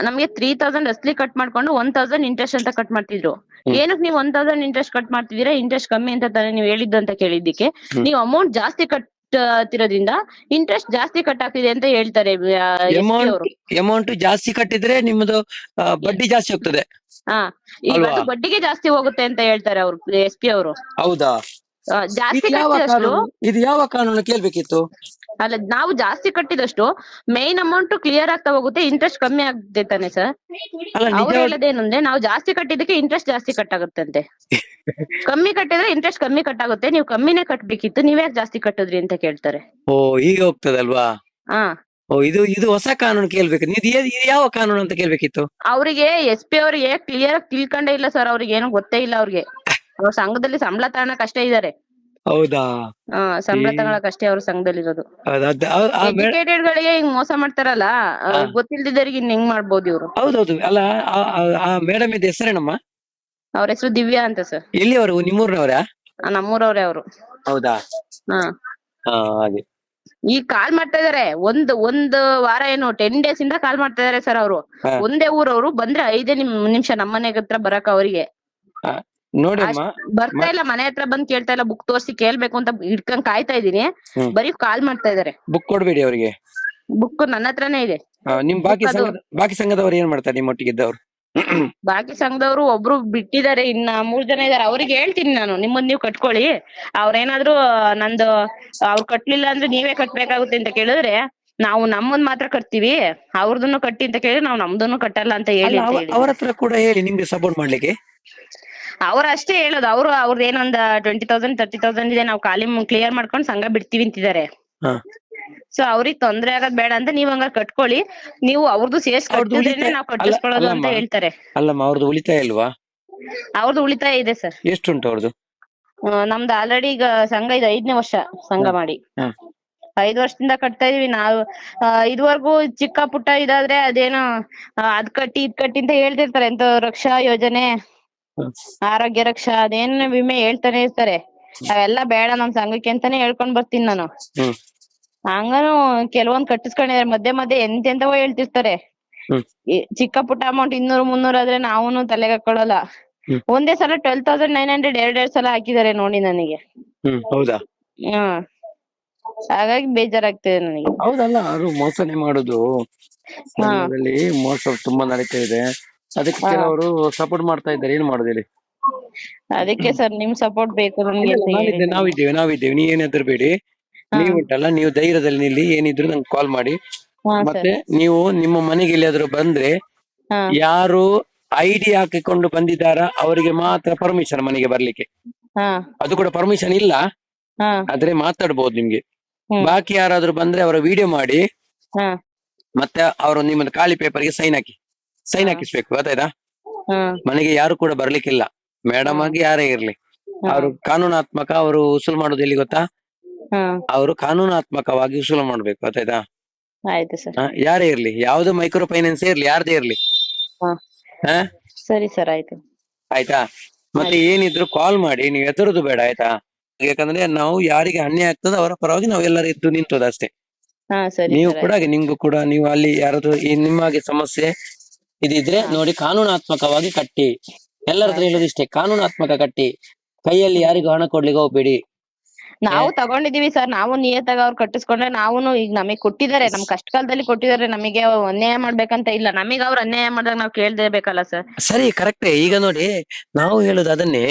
ನಮ್ಗೆ ತ್ರೀ ತೌಸಂಡ್ ಅಸ್ಲಿ ಕಟ್ ಮಾಡ್ಕೊಂಡು ಒನ್ ತೌಸಂಡ್ ಇಂಟ್ರೆಸ್ಟ್ ಅಂತ ಕಟ್ ಮಾಡ್ತಿದ್ರು. ಏನಕ್ಕೆ ನೀವು ಒನ್ ತೌಸಂಡ್ ಇಂಟ್ರೆಸ್ಟ್ ಕಟ್ ಮಾಡ್ತಿದ್ದೀರಾ? ಇಂಟ್ರೆಸ್ಟ್ ಕಮ್ಮಿ ಅಂತ ತಾನೇ ನೀವು ಹೇಳಿದ್ದು ಅಂತ ಕೇಳಿದ್ದಕ್ಕೆ. ನೀವು ಅಮೌಂಟ್ ಜಾಸ್ತಿ ಕಟ್ಟಿರೋದ್ರಿಂದ ಇಂಟ್ರೆಸ್ಟ್ ಜಾಸ್ತಿ ಕಟ್ ಆಗ್ತಿದೆ ಅಂತ ಹೇಳ್ತಾರೆ. ಅಮೌಂಟ್ ಜಾಸ್ತಿ ಕಟ್ಟಿದ್ರೆ ನಿಮ್ಮದು ಬಡ್ಡಿ ಜಾಸ್ತಿ ಹೋಗ್ತದೆ. ಹಾ. ಇವತ್ತು ಬಡ್ಡಿಗೆ ಜಾಸ್ತಿ ಹೋಗುತ್ತೆ ಅಂತ ಹೇಳ್ತಾರೆ ಅವರು ಎಸ್ ಪಿ ಅವರು. ಹೌದಾ? ಜಾಸ್ತಿ ಇದು ಯಾವ ಕಟ್ಟಿದಷ್ಟು ಕಾನೂನು? ಇದು ಯಾವ ಕಾನೂನು ಕೇಳ್ಬೇಕಿತ್ತು? ಅಲ್ಲ ನಾವು ಜಾಸ್ತಿ ಕಟ್ಟಿದಷ್ಟು ಮೇನ್ ಅಮೌಂಟ್ ಕ್ಲಿಯರ್ ಆಗ್ತಾ ಹೋಗುತ್ತೆ ಇಂಟ್ರೆಸ್ಟ್ ಕಮ್ಮಿ ಆಗುತ್ತೆ ತಾನೆ ಸರ್ ಅಲ್ಲ ಅವ್ರು ನಿಜ ಹೇಳೋದೇನಂದ್ರೆ ನಾವು ಜಾಸ್ತಿ ಕಟ್ಟಿದಕ್ಕೆ ಇಂಟ್ರೆಸ್ಟ್ ಜಾಸ್ತಿ ಕಟ್ ಆಗುತ್ತಂತೆ ಕಮ್ಮಿ ಕಟ್ಟಿದ್ರೆ ಇಂಟ್ರೆಸ್ಟ್ ಕಮ್ಮಿ ಕಟ್ ಆಗುತ್ತೆ ನೀವು ಕಮ್ಮಿನೇ ಕಟ್ಬೇಕಿತ್ತು ನೀವ್ಯಾಕ್ ಜಾಸ್ತಿ ಕಟ್ಟಿದ್ರಿ ಅಂತ ಕೇಳ್ತಾರೆ. ಓ ಈಗ ಹೋಗ್ತದಲ್ವಾ? ಹಾ ಓ ಇದು ಇದು ಹೊಸ ಕಾನೂನು ಕೇಳ್ಬೇಕು. ಇದು ಏ- ಇದು ಯಾವ ಕಾನೂನು ಅಂತ ಕೇಳ್ಬೇಕಿತ್ತು? ಅವರಿಗೆ ಎಸ್ ಪಿ ಅವ್ರಿಗೆ ಕ್ಲಿಯರ್ ಆಗಿ ತಿಳ್ಕೊಂಡೇ ಇಲ್ಲ ಸರ್ ಅವ್ರಿಗೆ ಏನು ಗೊತ್ತೇ ಇಲ್ಲ ಅವ್ರಿಗೆ. ಅವ್ರ ಸಂಘದಲ್ಲಿ ಸಂಬಳ ತಗೊಳಕ್ ಅಷ್ಟೇ ಇದಾರೆ. ಹೌದಾ? ಆ ಸಂಬಳ ಈ- ತಗೊಳಕ್ ಅಷ್ಟೇ ಅವ್ರ ಸಂಘದಲ್ಲಿ ಇರೋದು ಎಜುಕೇಟೆಡ್ ಗಳಿಗೆ ಹಿಂಗ್ ಮೋಸ ಮಾಡ್ತಾರಲ್ಲ ಆ, ಹಾ. ಗೊತ್ತಿಲ್ದಿದ್ದವ್ರಿಗೆ ಇನ್ ಹೆಂಗ್ ಮಾಡ್ಬೋದು ಇವ್ರು? ಹೌದೌದು. ಅಲ್ಲ ಆ- ಆ- ಆ ಮೇಡಮ್ ಇದ್ದ ಹೆಸರೇನಮ್ಮ? ಅವ್ರ ಹೆಸರು ದಿವ್ಯಾ ಅಂತ ಸರ್. ಎಲ್ಲಿಯವರು? ನಿಮ್ಮೂರ್ನವ್ರಾ? ನಮ್ಮೂರವ್ರೆ ಅವರು. ಹೌದಾ? ಹಾ. ಹಾ ಹಾಗೆ. ಈಗ ಕಾಲ್ ಮಾಡ್ತಾ ಇದಾರೆ. ಒಂದ್ ಒಂದ್ ವಾರ ಏನು ಟೆನ್ ಡೇಸ್ ಇಂದ ಕಾಲ್ ಮಾಡ್ತಾ ಇದಾರೆ ಸರ್ ಅವರು. ಹಾ. ಒಂದೇ ಊರವ್ರು ಬಂದ್ರೆ ಐದೇ ನಿಮ್ ನಿಮಿಷ ನಮ್ಮನೆ ಹತ್ರ ಬರಕ್ ಅವರಿಗೆ. ನೋಡಿ ಅಮ್ಮ ಬರ್ತಾ ಇಲ್ಲ ಮನೆ ಹತ್ರ ಬಂದ್ ಕೇಳ್ತಾ ಇಲ್ಲ ಬುಕ್ ತೋರ್ಸಿ ಕೇಳ್ಬೇಕು ಅಂತ ಇಟ್ಕೊಂಡ್ ಕಾಯ್ತಾ ಇದೀನಿ. ಬರೀ ಕಾಲ್ ಮಾಡ್ತಾ ಇದಾರೆ. ಬುಕ್ ಕೊಡ್ಬೇಡಿ ಅವರಿಗೆ. ಬುಕ್ ನನ್ನ ಹತ್ರನೇ ಇದೆ. ನಿಮ್ ಬಾಕಿ ಬಾಕಿ ಸಂಘದವ್ರು ಏನ್ ಮಾಡ್ತಾರೆ ನಿಮ್ ಇದ್ದವ್ರು? ಬಾಕಿ ಸಂಘದವ್ರು ಒಬ್ರು ಬಿಟ್ಟಿದ್ದಾರೆ ಇನ್ನ ಮೂರ್ ಜನ ಇದಾರೆ. ಅವ್ರಿಗೆ ಹೇಳ್ತೀನಿ ನಾನು ನಿಮ್ಮನ್ ನೀವ್ ಕಟ್ಕೊಳ್ಳಿ. ಅವ್ರೇನಾದ್ರು ನಂದು ಅವ್ರು ಕಟ್ಲಿಲ್ಲ ಅಂದ್ರೆ ನೀವೇ ಕಟ್ಬೇಕಾಗುತ್ತೆ ಅಂತ ಕೇಳಿದ್ರೆ ನಾವು ನಮ್ಮನ್ ಮಾತ್ರ ಕಟ್ತೀವಿ. ಅವ್ರದನ್ನು ಕಟ್ಟಿ ಅಂತ ಕೇಳಿದ್ರೆ ನಾವು ನಮ್ದನ್ನು ಕಟ್ಟಲ್ಲ ಅಂತ ಹೇಳಿ ಅವ್ರ ಹತ್ರ ಕೂಡ ಹೇಳಿ ನಿಮ್ಗೆ ಸಪೋರ್ಟ್ ಮಾಡ್ಲಿಕ್ಕೆ. ಅವ್ರ ಅಷ್ಟೇ ಹೇಳೋದು. ಅವ್ರು ಅವ್ರದ್ದು ಏನೊಂದ್ ಟ್ವೆಂಟಿ ತೌಸಂಡ್ ತರ್ಟಿ ತೌಸಂಡ್ ಇದೆ. ನಾವು ಖಾಲಿ ಕ್ಲಿಯರ್ ಮಾಡ್ಕೊಂಡು ಸಂಘ ಬಿಡ್ತೀವಿ ಅಂತಿದ್ದಾರೆ. ಹಾ. ಸೊ ಅವ್ರಿಗೆ ತೊಂದ್ರೆ ಆಗೋದ್ ಬೇಡ ಅಂತ ನೀವ್ ಹಂಗ ಕಟ್ಕೊಳ್ಳಿ. ನೀವು ಅವ್ರದ್ದು ಸೇರ್ಸ್ ಕಟ್ಟಿದ್ರೇನೆ ನಾವು ಕಟ್ಟಿಸ್ಕೊಳ್ಳೋದು ಅಂತ ಅಲ್ಲಮ್ಮ. ಹೇಳ್ತಾರೆ. ಅಲ್ಲಮ್ಮ ಅವ್ರದ್ದು ಉಳಿತಾಯ ಇಲ್ವಾ? ಅವ್ರದ್ದು ಉಳಿತಾಯ ಇದೆ ಸರ್. ಎಷ್ಟುಂಟು ಅವ್ರದ್ದು ನಮ್ದು ಆಲ್ರೆಡಿ ಈಗ ಸಂಘ ಇದು. ಐದನೇ ವರ್ಷ ಸಂಘ ಮಾಡಿ. ಹ್ಮ್ ಐದ್ ವರ್ಷದಿಂದ ಕಟ್ತಾ ಇದೀವಿ ನಾವು. ಆ, ಇದುವರೆಗೂ ಚಿಕ್ಕ ಪುಟ್ಟ ಇದಾದ್ರೆ ಅದೇನೋ ಆ, ಅದ್ ಕಟ್ಟಿ ಇದ್ ಕಟ್ಟಿ ಅಂತ ಹೇಳ್ತಿರ್ತಾರೆ. ಎಂತ ರಕ್ಷಾ ಯೋಜನೆ. ಆರೋಗ್ಯ ರಕ್ಷಾ ಅದೇನ್ ವಿಮೆ ಹೇಳ್ತಾನೆ ಇರ್ತಾರೆ. ಅವೆಲ್ಲ ಬೇಡ ನಮ್ ಸಂಘಕ್ಕೆ ಅಂತಾನೆ ಹೇಳ್ಕೊಂಡ್ ಬರ್ತೀನಿ ನಾನು. ಹಂಗನು ಕೆಲವೊಂದ್ ಕಟ್ಟಿಸ್ಕೊಂಡಿದ್ದಾರೆ ಮಧ್ಯೆ ಮಧ್ಯೆ ಎಂತೆಂತವೋ ಹೇಳ್ತಿರ್ತಾರೆ. ಚಿಕ್ಕ ಪುಟ್ಟ ಅಮೌಂಟ್ ಇನ್ನೂರು ಮುನ್ನೂರು ಆದ್ರೆ ನಾವೂನು ತಲೆಗೆ ಹಾಕೊಳ್ಳಲ್ಲ. ಒಂದೇ ಸಲ ಟ್ವೆಲ್ ತೌಸಂಡ್ ನೈನ್ ಹಂಡ್ರೆಡ್ ಎರಡ್ ಎರಡ್ ಸಲ ಹಾಕಿದ್ದಾರೆ ನೋಡಿ ನನಗೆ. ಹೌದಾ? ಹಾಗಾಗಿ ಬೇಜಾರಾಗ್ತಿದೆ ನನಗೆ. ಹೌದಲ್ಲ ಅವರು ಮೋಸನೆ ಮಾಡುದು. ಮೋಸ ತುಂಬಾ ನಡೀತಾ ಇದೆ. ಅದಕ್ಕೆ ಹಾ. ಕೆಲವರು ಸಪೋರ್ಟ್ ಮಾಡ್ತಾ ಇದ್ದಾರೆ. ಏನ್ ಮಾಡೋದು ಹೇಳಿ? ಅದಕ್ಕೆ ಸರ್ ನಿಮ್ ಸಪೋರ್ಟ್ ಬೇಕು ನಮ್ಗೆ ಅಂತ ನಾವಿದ್ದೆ ಹೇಳಿದ್ದು. ನಾವಿದ್ದೇವೆ ನಾವಿದ್ದೇವೆ. ನೀವ್ ಏನಾದ್ರು ಬೇಡಿ. ನೀವು ಉಂಟಲ್ಲ ನೀವು ಧೈರ್ಯದಲ್ಲಿ ನಿಲ್ಲಿ ಏನಿದ್ರು ನಂಗೆ ಕಾಲ್ ಮಾಡಿ. ಹಾ ಮತ್ತೆ ನೀವು ನಿಮ್ಮ ಮನೆಗೆ ಎಲ್ಲಿಯಾದ್ರೂ ಬಂದ್ರೆ ಹಾ. ಯಾರು ಐಡಿ ಹಾಕಿಕೊಂಡು ಬಂದಿದ್ದಾರಾ ಅವರಿಗೆ ಮಾತ್ರ ಪರ್ಮಿಷನ್ ಮನೆಗೆ ಬರ್ಲಿಕ್ಕೆ. ಹಾ. ಅದು ಕೂಡ ಪರ್ಮಿಷನ್ ಇಲ್ಲ. ಹಾ. ಆದ್ರೆ ಮಾತಾಡ್ಬೋದು ನಿಮ್ಗೆ. ಹ್ಮ್. ಬಾಕಿ ಯಾರಾದ್ರೂ ಬಂದ್ರೆ ಅವರ ವಿಡಿಯೋ ಮಾಡಿ ಹಾ. ಮತ್ತೆ ಅವರು ನಿಮ್ಮ ಖಾಲಿ ಪೇಪರ್ಗೆ ಸೈನ್ ಹಾಕಿ. ಸೈನ್. ಹಾಕಿಸ್ಬೇಕು ಗೊತ್ತಾಯ್ತಾ? ಮನೆಗೆ ಯಾರು ಕೂಡ ಬರ್ಲಿಕ್ಕಿಲ್ಲ. ಮೇಡಮ್ ಆಗಿ ಯಾರೇ ಇರ್ಲಿ. ಅವರು ಕಾನೂನಾತ್ಮಕ ಅವರು ಉಸುಲ್ ಮಾಡೋದು ಎಲ್ಲಿ ಗೊತ್ತಾ? ಅವರು ಕಾನೂನಾತ್ಮಕವಾಗಿ ಉಸುಲು ಮಾಡ್ಬೇಕು ಗೊತ್ತಾಯ್ತಾ? ಆಯ್ತು ಸರ್. ಹ? ಯಾರೇ ಇರ್ಲಿ. ಯಾವ್ದು ಮೈಕ್ರೋ ಫೈನಾನ್ಸ್ ಇರ್ಲಿ ಯಾರ್ದೇ ಇರ್ಲಿ. ಹಾ. ಹ? ಸರಿ ಸರ್ ಆಯ್ತು. ಆಯ್ತಾ? ಮತ್ತೆ ಏನಿದ್ರು ಕಾಲ್ ಮಾಡಿ ನೀವು ಎದುರುದು ಬೇಡ ಆಯ್ತಾ? ಯಾಕಂದ್ರೆ ನಾವು ಯಾರಿಗೆ ಅನ್ಯಾಯ ಆಗ್ತದೆ ಅವರ ಪರವಾಗಿ ನಾವು ಎಲ್ಲರೂ ಎದ್ದು ನಿಂತದಷ್ಟೇ ಹಾ ಸರಿ ನೀವು ಸರ್ ಕೂಡ ಹಾಗೆ ನಿಮ್ಗೂ ಕೂಡ ನೀವು ಅಲ್ಲಿ ಯಾರಾದ್ರೂ ಈ ನಿಮ್ಮ ಹಾಗೆ ಸಮಸ್ಯೆ ಇದಿದ್ರೆ ನೋಡಿ ಕಾನೂನಾತ್ಮಕವಾಗಿ ಕಟ್ಟಿ. ಎಲ್ಲರ ಹತ್ರ ಹೇಳೋದು ಇಷ್ಟೇ ಕಾನೂನಾತ್ಮಕ ಕಟ್ಟಿ. ಕೈಯಲ್ಲಿ ಯಾರಿಗೂ ಹಣ ಕೊಡ್ಲಿಕ್ಕೆ ಹೋಗ್ಬೇಡಿ ನಾವು ತಗೊಂಡಿದೀವಿ ಸರ್ ನಾವು ನಿಯತ್ತಾಗಿ ಅವ್ರು ಕಟ್ಟಿಸ್ಕೊಂಡ್ರೆ ನಾವು ಈಗ ನಮಗ್ ಕೊಟ್ಟಿದ್ದಾರೆ ನಮ್ ಕಷ್ಟ ಕಾಲದಲ್ಲಿ ಕೊಟ್ಟಿದ್ದಾರೆ ನಮಗೆ ಅನ್ಯಾಯ ಮಾಡ್ಬೇಕಂತ ಇಲ್ಲ. ನಮಗೆ ಅವ್ರು ಅನ್ಯಾಯ ಮಾಡಿದಾಗ ನಾವು ಕೇಳ್ದೇಬೇಕಲ್ಲ ಸರ್. ಸರಿ ಕರೆಕ್ಟ್ ಈಗ ನೋಡಿ ನಾವು ಹೇಳುದು ಅದನ್ನೇ.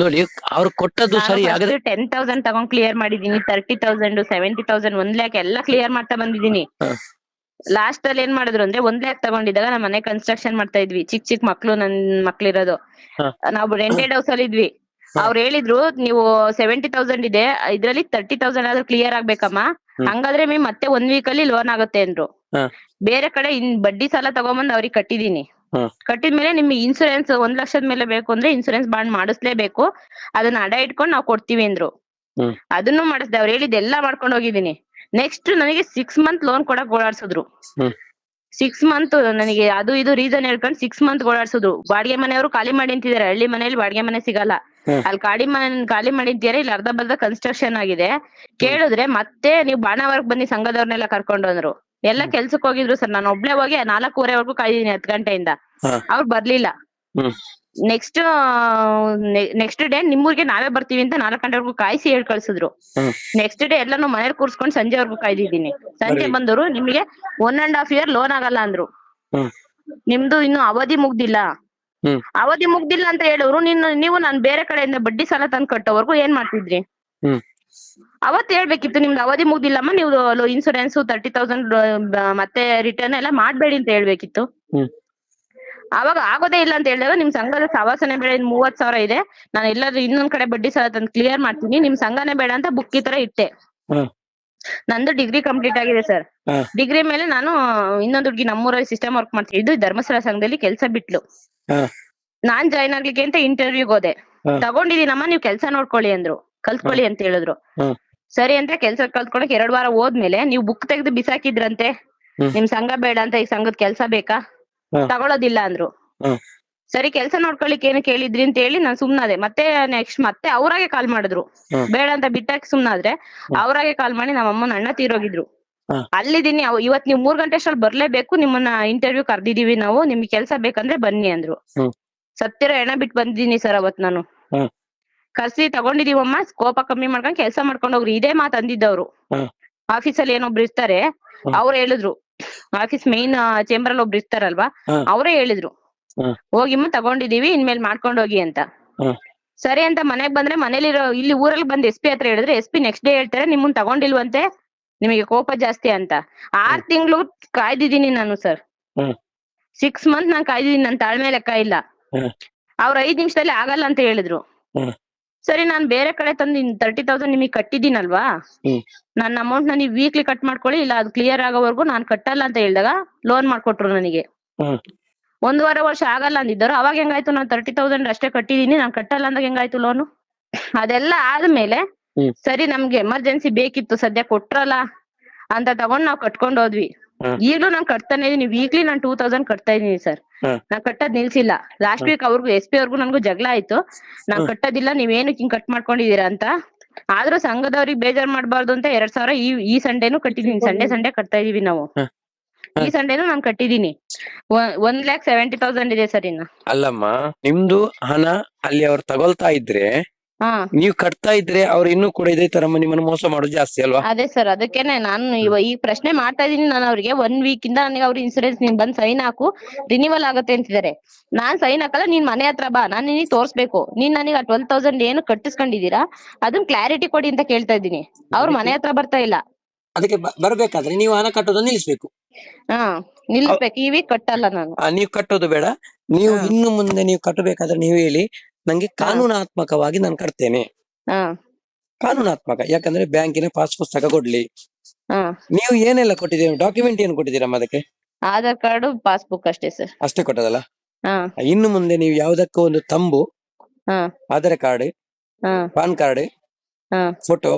ನೋಡಿ ಅವ್ರು ಕೊಟ್ಟದ್ದು ಸರಿ ಆಗದೆ ಟೆನ್ ತೌಸಂಡ್ ತಗೊಂಡ್ ಕ್ಲಿಯರ್ ಮಾಡಿದೀನಿ ತರ್ಟಿ ತೌಸಂಡ್ ಸೆವೆಂಟಿ ತೌಸಂಡ್ ಒಂದ್ ಲ್ಯಾಕ್ ಎಲ್ಲ ಕ್ಲಿಯರ್ ಮಾಡ್ತಾ ಬಂದಿದೀನಿ. ಲಾಸ್ಟ್ ಅಲ್ಲಿ ಏನ್ ಮಾಡಿದ್ರು ಅಂದ್ರೆ ಒಂದ್ ಲ್ಯಾಕ್ ತಗೊಂಡಿದ್ದಾಗ ನಮ್ಮ ಮನೆ ಕನ್ಸ್ಟ್ರಕ್ಷನ್ ಮಾಡ್ತಾ ಇದ್ವಿ. ಚಿಕ್ಕ ಚಿಕ್ಕ ಮಕ್ಳು ನನ್ ಮಕ್ಳಿರೋದು. ಇರೋದು ನಾವು ರೆಂಟೆಡ್ ಹೌಸ್ ಅಲ್ಲಿ ಇದ್ವಿ. ಅವ್ರು ಹೇಳಿದ್ರು ನೀವು ಸೆವೆಂಟಿ ತೌಸಂಡ್ ಇದೆ ಇದ್ರಲ್ಲಿ ತರ್ಟಿ ತೌಸಂಡ್ ಆದ್ರೂ ಕ್ಲಿಯರ್ ಆಗ್ಬೇಕಮ್ಮ. ಹಂಗಾದ್ರೆ ಮ್ಯಾಮ್ ಮತ್ತೆ ಒಂದ್ ವೀಕ್ ಅಲ್ಲಿ ಲೋನ್ ಆಗುತ್ತೆ ಅಂದ್ರು. ಬೇರೆ ಕಡೆ ಇನ್ ಬಡ್ಡಿ ಸಾಲ ತಗೊಂಬಂದ್ ಅವ್ರಿಗೆ ಕಟ್ಟಿದೀನಿ. ಕಟ್ಟಿದ್ಮೇಲೆ ನಿಮ್ಗೆ ಇನ್ಸೂರೆನ್ಸ್ ಒಂದ್ ಲಕ್ಷದ ಮೇಲೆ ಬೇಕು ಅಂದ್ರೆ ಇನ್ಸೂರೆನ್ಸ್ ಬಾಂಡ್ ಮಾಡಿಸ್ಲೇಬೇಕು. ಅದನ್ನ ಅಡ ಇಟ್ಕೊಂಡು ನಾವು ಕೊಡ್ತೀವಿ ಅಂದ್ರು. ಅದನ್ನು ಮಾಡಿಸ್ದೆ ಅವ್ರು ಹೇಳಿದ್ ಎಲ್ಲಾ ಮಾಡ್ಕೊಂಡು ಹೋಗಿದೀನಿ ನೆಕ್ಸ್ಟ್ ನನಗೆ ಸಿಕ್ಸ್ ಮಂತ್ ಲೋನ್ ಕೊಡಕ್ ಓಡಾಡ್ಸಿದ್ರು. ಸಿಕ್ಸ್ ಮಂತ್ ನನಗೆ ಅದು ಇದು ರೀಸನ್ ಹೇಳ್ಕೊಂಡು ಸಿಕ್ಸ್ ಮಂತ್ ಓಡಾಡ್ಸಿದ್ರು. ಬಾಡಿಗೆ ಮನೆಯವರು ಖಾಲಿ ಮಾಡಿ ಅಂತಿದ್ದಾರೆ. ಹಳ್ಳಿ ಮನೆಯಲ್ಲಿ ಬಾಡಿಗೆ ಮನೆ ಸಿಗಲ್ಲ. ಅಲ್ಲಿ ಖಾಲಿ ಮನೆ ಖಾಲಿ ಮಾಡಿದ್ದೀರಾ ಇಲ್ಲಿ ಅರ್ಧ ಬರ್ಧ ಕನ್ಸ್ಟ್ರಕ್ಷನ್ ಆಗಿದೆ. ಕೇಳಿದ್ರೆ ಮತ್ತೆ ನೀವು ಬಾಣಾವರ್ಗ್ ಬನ್ನಿ ಸಂಘದವ್ರನ್ನೆಲ್ಲ ಕರ್ಕೊಂಡು ಬಂದ್ರು. ಎಲ್ಲ ಕೆಲ್ಸಕ್ಕೆ ಹೋಗಿದ್ರು ಸರ್. ನಾನು ಒಬ್ಳೆ ಹೋಗಿ ನಾಲ್ಕೂವರೆವರೆಗೂ ಕಾಯ್ದಿನಿ ಹತ್ತು ಗಂಟೆಯಿಂದ. ಅವ್ರು ಬರ್ಲಿಲ್ಲ. ನೆಕ್ಸ್ಟ್ ನೆಕ್ಸ್ಟ್ ಡೇ ನಿಮ್ಮೂರಿಗೆ ನಾವೇ ಬರ್ತೀವಿ ಅಂತ ನಾಲ್ಕು ಗಂಟೆವರೆಗೂ ಕಾಯಿಸಿ ಹೇಳಿ ಕಳ್ಸಿದ್ರು. ನೆಕ್ಸ್ಟ್ ಡೇ ಎಲ್ಲಾನು ಮನೇಲಿ ಸಂಜೆ ಸಂಜೆವರೆಗೂ ಕಾಯ್ದಿದ್ದೀನಿ. ಸಂಜೆ ಬಂದವರು ನಿಮ್ಗೆ one and half year loan ಆಗಲ್ಲ ಅಂದ್ರು. ನಿಮ್ದು ಇನ್ನು ಅವಧಿ ಮುಗ್ದಿಲ್ಲ. ಅವಧಿ ಮುಗ್ದಿಲ್ಲ ಅಂತ ಹೇಳೋರು ನಿನ್ನ ನೀವು ನಾನು ಬೇರೆ ಕಡೆಯಿಂದ ಬಡ್ಡಿ ಸಾಲ ತಂದು ಕಟ್ಟೋವರೆಗೂ ಏನ್ ಮಾಡ್ತಿದ್ರಿ? ಅವತ್ ಹೇಳ್ಬೇಕಿತ್ತು ನಿಮ್ದು ಅವಧಿ ಮುಗ್ದಿಲ್ಲಮ್ಮ ನೀವು ಇನ್ಸೂರೆನ್ಸ್ ತರ್ಟಿ ತೌಸಂಡ್ ಮತ್ತೆ ರಿಟರ್ನ್ ಎಲ್ಲ ಮಾಡ್ಬೇಡಿ ಅಂತ ಹೇಳ್ಬೇಕಿತ್ತು. ಅವಾಗ ಆಗೋದೇ ಇಲ್ಲ ಅಂತ ಹೇಳಿದಾಗ ನಿಮ್ ಸಂಘದ ಸವಾಸನೆ ಬೇಡ ಇನ್ ಮೂವತ್ ಸಾವಿರ ಇದೆ. ನಾನು ಎಲ್ಲಾದ್ರೂ ಇನ್ನೊಂದ್ ಕಡೆ ಬಡ್ಡಿ ಸಾಲ ತಂದು ಕ್ಲಿಯರ್ ಮಾಡ್ತೀನಿ. ನಿಮ್ ಸಂಘನೇ ಬೇಡ ಅಂತ ಬುಕ್ ಈ ತರ ಇಟ್ಟೆ. ನಂದು ಡಿಗ್ರಿ ಕಂಪ್ಲೀಟ್ ಆಗಿದೆ ಸರ್ ಡಿಗ್ರಿ ಮೇಲೆ ನಾನು ಇನ್ನೊಂದು ಹುಡುಗಿ ನಮ್ಮೂರಲ್ಲಿ ಸಿಸ್ಟಮ್ ವರ್ಕ್ ಮಾಡ್ತೀನಿ ಇದು ಧರ್ಮಸ್ಥಳ ಸಂಘದಲ್ಲಿ ಕೆಲಸ ಬಿಟ್ಲು. ನಾನ್ ಜಾಯ್ನ್ ಆಗ್ಲಿಕ್ಕೆ ಅಂತ ಇಂಟರ್ವ್ಯೂಗ್ ಹೋದೆ. ತಗೊಂಡಿದೀನಮ್ಮ ನೀವ್ ಕೆಲ್ಸ ನೋಡ್ಕೊಳ್ಳಿ ಅಂದ್ರು. ಕಲ್ತ್ಕೊಳ್ಳಿ ಅಂತ ಹೇಳಿದ್ರು. ಸರಿ ಅಂತ ಕೆಲ್ಸ ಕಲ್ತ್ಕೊಳಕ್ ಎರಡ್ ವಾರ ಹೋದ್ಮೇಲೆ ನೀವು ಬುಕ್ ತೆಗ್ದು ಬಿಸಾಕಿದ್ರಂತೆ. ನಿಮ್ ಸಂಘ ಬೇಡ ಅಂತ ಈ ಸಂಘದ ಕೆಲ್ಸ ಬೇಕಾ. ತಗೊಳೋದಿಲ್ಲ ಅಂದ್ರು. ಸರಿ ಕೆಲ್ಸ ನೋಡ್ಕೊಳಿಕ್ ಏನು ಕೇಳಿದ್ರಿ ಅಂತ ಹೇಳಿ ನಾನ್ ಸುಮ್ನಾದೆ. ಮತ್ತೆ ನೆಕ್ಸ್ಟ್ ಮತ್ತೆ ಅವ್ರಾಗೆ ಕಾಲ್ ಮಾಡಿದ್ರು. ಬೇಡ ಅಂತ ಬಿಟ್ಟಾಕಿ ಸುಮ್ನಾದ್ರೆ ಅವ್ರಾಗೆ ಕಾಲ್ ಮಾಡಿ ನಮ್ಮ ಅಮ್ಮನ ಅಣ್ಣ ತೀರೋಗಿದ್ರು. ಅಲ್ಲಿದ್ದೀನಿ ಇವತ್ ನೀವ್ ಮೂರ್ ಗಂಟೆ ಅಷ್ಟ್ರಲ್ಲಿ ಬರ್ಲೇಬೇಕು ನಿಮ್ಮನ್ನ ಇಂಟರ್ವ್ಯೂ ಕರ್ದಿದೀವಿ ನಾವು ನಿಮ್ಗೆ ಕೆಲ್ಸ ಬೇಕಂದ್ರೆ ಬನ್ನಿ ಅಂದ್ರು. ಸತ್ತಿರೋ ಎಣ ಬಿಟ್ಟು ಬಂದಿದ್ದೀನಿ ಸರ್ ಅವತ್ ನಾನು. ಕರ್ಸಿ ತಗೊಂಡಿದೀವಮ್ಮ ಕೋಪ ಕಮ್ಮಿ ಮಾಡ್ಕೊಂಡ್ ಕೆಲ್ಸ ಮಾಡ್ಕೊಂಡ್ ಹೋಗ್ರಿ. ಇದೇ ಮಾತ್ ಅಂದಿದ್ದವ್ರು. ಆಫೀಸಲ್ಲಿ ಏನೊಬ್ರು ಇರ್ತಾರೆ. ಅವ್ರು ಹೇಳಿದ್ರು. ಆಫೀಸ್ ಮೇನ್ ಚೇಂಬರ್ ಅಲ್ಲಿ ಒಬ್ರು ಇರ್ತಾರಲ್ವಾ? ಅವರೇ ಹೇಳಿದ್ರು. ಹೋಗಿಮ್ಮ ತಗೊಂಡಿದೀವಿ ಇನ್ಮೇಲ್ ಮಾಡ್ಕೊಂಡು ಹೋಗಿ ಅಂತ. ಸರಿ ಅಂತ ಮನೆಗ್ ಬಂದ್ರೆ ಮನೇಲಿರೋ ಇಲ್ಲಿ ಊರಲ್ಲಿ ಬಂದ್ ಎಸ್ ಪಿ ಹತ್ರ ಹೇಳಿದ್ರೆ ಎಸ್ ಪಿ ನೆಕ್ಸ್ಟ್ ಡೇ ಹೇಳ್ತಾರೆ ನಿಮ್ಮನ್ ತಗೊಂಡಿಲ್ವಂತೆ ನಿಮಗೆ ಕೋಪ ಜಾಸ್ತಿ ಅಂತ. ಆರ್ ತಿಂಗಳು ಕಾಯ್ದಿದ್ದೀನಿ ನಾನು ಸರ್. ಸಿಕ್ಸ್ ಮಂತ್ ನಾನು ಕಾಯ್ದಿದ್ದೀನಿ ನನ್ನ ತಾಳ್ಮೆ ಲೆಕ್ಕ ಇಲ್ಲ. ಅವ್ರ ಐದ್ ನಿಮಿಷದಲ್ಲಿ ಆಗಲ್ಲ ಅಂತ ಹೇಳಿದ್ರು. ಸರಿ ನಾನ್ ಬೇರೆ ಕಡೆ ತಂದು ತರ್ಟಿ ತೌಸಂಡ್ ನಿಮಗೆ ಕಟ್ಟಿದ್ದೀನಲ್ವಾ ಹ್ಮ್. ನನ್ನ ಅಮೌಂಟ್ನ ನೀವು ವೀಕ್ಲಿ ಕಟ್ ಮಾಡ್ಕೊಳ್ಳಿ ಇಲ್ಲ ಅದು ಕ್ಲಿಯರ್ ಆಗೋವರೆಗೂ ನಾನು ಕಟ್ಟಲ್ಲ ಅಂತ ಹೇಳಿದಾಗ ಲೋನ್ ಮಾಡ್ಕೊಟ್ರು ನನಗೆ. ಒಂದೂವರೆ ವರ್ಷ ಆಗಲ್ಲ ಅಂದಿದ್ದರು ಅವಾಗ ಹೆಂಗಾಯ್ತು ನಾನು ತರ್ಟಿ ತೌಸಂಡ್ ಅಷ್ಟೇ ಕಟ್ಟಿದೀನಿ ನಾನು ಕಟ್ಟಲ್ಲ ಅಂದಾಗ ಹೆಂಗಾಯ್ತು ಲೋನು ಅದೆಲ್ಲ ಆದ್ಮೇಲೆ ಸರಿ ನಮ್ಗೆ ಎಮರ್ಜೆನ್ಸಿ ಬೇಕಿತ್ತು ಸದ್ಯ ಕೊಟ್ರಲ್ಲ ಅಂತ ತಗೊಂಡ್ ನಾವ್ ಕಟ್ಕೊಂಡ್ ಹೋದ್ವಿ. ಈಗ್ಲೂ ನಾನ್ ಕಟ್ತಾನೆ ಇದೀನಿ. ವೀಕ್ಲಿ ನಾನ್ ಟೂ ತೌಸಂಡ್ ಕಟ್ತಾ ಇದೀನಿ ಸರ್. ನಾನ್ ಕಟ್ಟೋದ್ ನಿಲ್ಸಿಲ್ಲ. ಲಾಸ್ಟ್ ವೀಕ್ ಅವ್ರಿಗೂ ಎಸ್ ಪಿ ಅವ್ರಿಗೂ ನನ್ಗೂ ಜಗಳ ಆಯ್ತು. ನಾನ್ ಕಟ್ಟದಿಲ್ಲ ಏನಕ್ ಹಿಂಗ್ ಕಟ್ ಮಾಡ್ಕೊಂಡಿದೀರಾ ಅಂತ. ಆದ್ರೂ ಸಂಘದವ್ರಿಗೆ ಬೇಜಾರ್ ಮಾಡ್ಬಾರ್ದು ಅಂತ ಎರಡ್ ಸಾವಿರ ಈ ಈ ಸಂಡೇನು ಕಟ್ಟಿದೀನಿ. ಸಂಡೇ ಸಂಡೇ ಕಟ್ತಾ ಇದೀವಿ ನಾವು. ಈ ಸಂಡೇನು ನಾನ್ ಕಟ್ಟಿದೀನಿ. ಒಂದ್ ಲ್ಯಾಕ್ ಸೆವೆಂಟಿ ತೌಸಂಡ್ ಇದೆ ಸರ್ ಇನ್ನು. ಅಲ್ಲಮ್ಮ ನಿಮ್ದು ಹಣ ಅಲ್ಲಿ ಅವ್ರು ತಗೊಳ್ತಾ ಇದ್ರೆ ನೀವು ಕಟ್ತಾ ಇದ್ರೆ ಅವ್ರು ಇನ್ನೂ ಕೂಡ ಇದೇ ತರ ನಿಮ್ಮನ್ನು ಮೋಸ ಮಾಡೋದು ಜಾಸ್ತಿ ಅಲ್ವಾ? ಅದೇ ಸರ್ ಅದಕ್ಕೇನೆ ನಾನು ಇವ ಈ ಪ್ರಶ್ನೆ ಮಾಡ್ತಾ ಇದೀನಿ ನಾನು ಅವ್ರಿಗೆ. ಒನ್ ವೀಕ್ ಇಂದ ನನಗೆ ಅವ್ರ ಇನ್ಸೂರೆನ್ಸ್ ನೀನ್ ಬಂದ್ ಸೈನ್ ಹಾಕು ರಿನಿವಲ್ ಆಗುತ್ತೆ ಅಂತಿದ್ದಾರೆ. ನಾನ್ ಸೈನ್ ಹಾಕಲ್ಲ ನೀನ್ ಮನೆ ಹತ್ರ ಬಾ ನಾನ್ ನಿನಗೆ ತೋರ್ಸ್ಬೇಕು. ನೀನ್ ನನಗೆ ಆ ಟ್ವೆಲ್ ತೌಸಂಡ್ ಏನು ಕಟ್ಟಿಸ್ಕೊಂಡಿದೀರಾ ಅದನ್ನ ಕ್ಲಾರಿಟಿ ಕೊಡಿ ಅಂತ ಕೇಳ್ತಾ ಇದ್ದೀನಿ. ಅವ್ರ ಮನೆ ಹತ್ರ ಬರ್ತಾ ಇಲ್ಲ. ಅದಕ್ಕೆ ಬರ್ಬೇಕಾದ್ರೆ ನೀವು ಹಣ ಕಟ್ಟೋದನ್ನ ನಿಲ್ಲಿಸ್ಬೇಕು ಹಾ ನಿಲ್ಲಿಸ್ಬೇಕು ಈ ವೀಕ್ ಕಟ್ಟಲ್ಲ ನಾನು. ನೀವು ಕಟ್ಟೋದು ಬೇಡ. ನೀವು ಇನ್ನು ಮುಂದೆ ನೀವು ಕಟ್ಟಬೇಕಾದ್ರೆ ನೀವು ಹೇಳಿ ನಂಗೆ ಕಾನೂನಾತ್ಮಕವಾಗಿ ನಾನು ಕಟ್ತೇನೆ. ಹಾ. ಕಾನೂನಾತ್ಮಕ ಯಾಕಂದ್ರೆ ಬ್ಯಾಂಕಿನ ಪಾಸ್ ಪುಸ್ತಕ ಕೊಡ್ಲಿ. ನೀವು ಏನೆಲ್ಲ ಕೊಟ್ಟಿದ್ದೀರಾ? ಡಾಕ್ಯುಮೆಂಟ್ ಏನು ಕೊಟ್ಟಿದ್ದೀರಮ್ಮ ಅದಕ್ಕೆ? ಆಧಾರ್ ಕಾರ್ಡ್ ಪಾಸ್ಬುಕ್ ಅಷ್ಟೇ ಸರ್. ಅಷ್ಟೇ ಕೊಟ್ಟದಲ್ಲ? ಇನ್ನು ಮುಂದೆ ನೀವು ಯಾವ್ದಕ್ಕೂ ಒಂದು ತಂಬು ಹಾ. ಆಧಾರ್ ಕಾರ್ಡ್ ಪಾನ್ ಕಾರ್ಡ್ ಹಾ. ಫೋಟೋ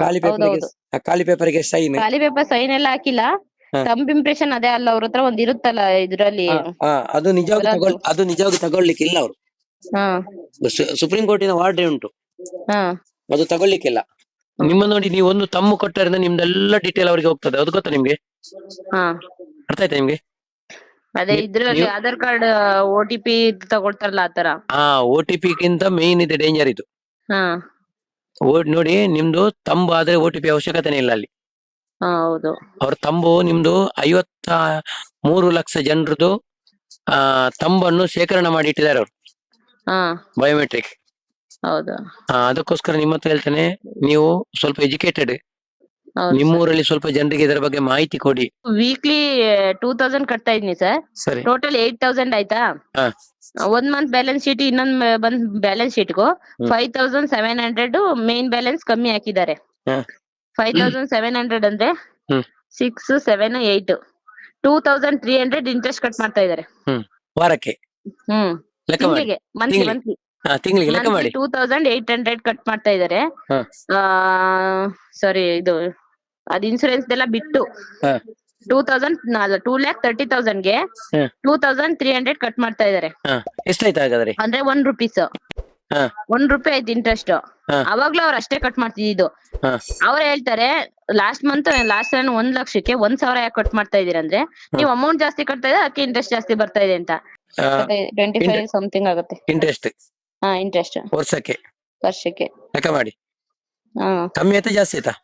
ಖಾಲಿ ಪೇಪರ್ಗೆ ಖಾಲಿ ಪೇಪರ್ಗೆ ಸೈನ್ ಖಾಲಿ ಪೇಪರ್ ಸೈನ್ ಎಲ್ಲ ಹಾಕಿಲ್ಲ. ತಂಬ್ ಇಂಪ್ರೆಷನ್ ಅದೇ ಅಲ್ಲ ಅವ್ರ ಹತ್ರ ಒಂದ್ ಇರುತ್ತಲ್ಲ ಇದ್ರಲ್ಲಿ. ಅದು ನಿಜವಾಗಿ ಅದು ನಿಜವಾಗಿ ತಗೊಳ್ಲಿಕ್ಕಿಲ್ಲ ಅವರು. ಹಾ. ಸುಪ್ರೀಂ ಕೋರ್ಟಿನ ವಾರ್ಡೆ ಉಂಟು. ಹಾ. ಅದು ತಗೊಳ್ಲಿಕ್ಕಿಲ್ಲ ನಿಮ್ಮ ನೋಡಿ ನೀವು ಒಂದು ತಮ್ಮು ಕೊಟ್ಟರಿಂದ ನಿಮ್ದೆಲ್ಲ ಡೀಟೇಲ್ ಅವರಿಗೆ ಹೋಗ್ತದೆ. ಅದು ಗೊತ್ತಾ ನಿಮ್ಗೆ? ಹಾ. ಅರ್ಥ ಆಯ್ತಾ ನಿಮ್ಗೆ? ಅದೇ ನೀವ್- ಇದ್ರಲ್ಲಿ ನೀವ್- Aadhaar card O T P ತಗೊಳ್ತಾರಲ್ಲ ಆತರ ಆ ಓ ಟಿ ಪಿ ಗಿಂತ ಮೇನ್ ಇದೆ ಡೇಂಜರ್ ಇದು. ಹಾ. ಓ- ನೋಡಿ ನಿಮ್ದು ತಂಬು ಆದ್ರೆ ಓ ಟಿ ಪಿ ಅವಶ್ಯಕತೆನೇ ಇಲ್ಲ ಅಲ್ಲಿ. ಹಾ ಹೌದು. ಅವ್ರ ತಂಬು ನಿಮ್ದು ಐವತ್ತ ಮೂರು ಲಕ್ಷ ಜನರದು ಆ ತಂಬನ್ನು ಶೇಖರಣೆ ಮಾಡಿ ಇಟ್ಟಿದ್ದಾರೆ ಅವರು. ಹಾ. ಬಯೋಮೆಟ್ರಿಕ್ ಹೌದು. ಅದಕ್ಕೋಸ್ಕರ ನಿಮ್ಮ ಹತ್ರ ಹೇಳ್ತೇನೆ ನೀವು ಸ್ವಲ್ಪ ಎಜುಕೇಟೆಡ್ ಹೌದು ನಿಮ್ಮೂರಲ್ಲಿ ಸ್ವಲ್ಪ ಜನರಿಗೆ ಇದರ ಬಗ್ಗೆ ಮಾಹಿತಿ ಕೊಡಿ. ವೀಕ್ಲಿ ಟೂ ತೌಸಂಡ್ ಕಟ್ತಾ ಇದ್ನಿ ಸರ್. ಸರಿ. ಟೋಟಲ್ ಏಟ್ ತೌಸಂಡ್ ಆಯ್ತಾ? ಹಾ. ಒಂದ್ ಮಂತ್ ಬ್ಯಾಲೆನ್ಸ್ ಶೀಟ್ ಇನ್ನೊಂದ್ ಮ- ಬಂದ್ ಬ್ಯಾಲೆನ್ಸ್ ಶೀಟ್ಗೂ ಗು five thousand seven hundred main balance ಕಮ್ಮಿ ಹಾಕಿದ್ದಾರೆ. ಹಾ. ಫೈವ್ ತೌಸಂಡ್ ಸೆವೆನ್ ಹಂಡ್ರೆಡ್ ಅಂದ್ರೆ ಹ್ಮ್. Six seven eight two thousand three hundred interest cut ಮಾಡ್ತಾ ಇದ್ದಾರೆ. ವಾರಕ್ಕೆ? ಹ್ಮ್. ಲೆಕ್ಕ ಮಾಡಿ ತಿಂಗಳಿಗೆ ಮಂತ್ಲಿ ತಿಂಗ್ಳಿಗೆ? ಮಂತ್ಲಿ ಹಾ ತಿಂಗಳಿಗೆ ಲೆಕ್ಕ ಮಾಡಿ two thousand eight hundred cut ಮಾಡ್ತಾ ಇದ್ದಾರೆ ಹಾ. ಸಾರಿ ಇದು ಅದ್ ಇನ್ಸೂರೆನ್ಸ್ ಎಲ್ಲ ಬಿಟ್ಟು ಹಾ. Two thousand two lakh thirty ತೌಸಂಡ್ಗೆ ಹಾ. Two thousand three hundred cut ಮಾಡ್ತಾ ಇದ್ದಾರೆ ಹಾ ಎಷ್ಟಾಯ್ತು ಹಾಗಾದ್ರೆ ಅಂದ್ರೆ ಒನ್ ರುಪೀಸ್. ಒಂದ್ ರೂಪಾಯಿ ಆಯ್ತು ಇಂಟ್ರೆಸ್ಟ್. ಅವಾಗ್ಲೂ ಅವ್ರ ಅಷ್ಟೇ ಕಟ್ ಮಾಡ್ತಿದ್ದು ಅವ್ರ ಅವ್ರು ಹೇಳ್ತಾರೆ ಲಾಸ್ಟ್ ಮಂತ್ ಲಾಸ್ಟ್ ಟೈಮ್ ಒಂದ್ ಲಕ್ಷಕ್ಕೆ ಒಂದ್ ಸಾವಿರ ಯಾಕೆ ಕಟ್ ಮಾಡ್ತಾ ಇದೀರ ಅಂದ್ರೆ ನೀವು ಅಮೌಂಟ್ ಜಾಸ್ತಿ ಕಟ್ತಾ ಇದ್ರೆ ಅದಕ್ಕೆ ಇಂಟ್ರೆಸ್ಟ್ ಜಾಸ್ತಿ ಬರ್ತಾ ಇದೆ ಅಂತ. ಟ್ವೆಂಟಿ ಫೈವ್ ಸಮಥಿಂಗ್ ಆಗುತ್ತೆ. ಇಂಟ್ರೆಸ್ಟ್ ಹಾ ಇಂಟ್ರೆಸ್ಟ್ ವರ್ಷಕ್ಕೆ. ವರ್ಷಕ್ಕೆ. ಲೆಕ್ಕ ಮಾಡಿ. ಕಮ್ಮಿ ಆಯ್ತಾ ಜಾಸ್ತಿ ಆಯ್ತಾ?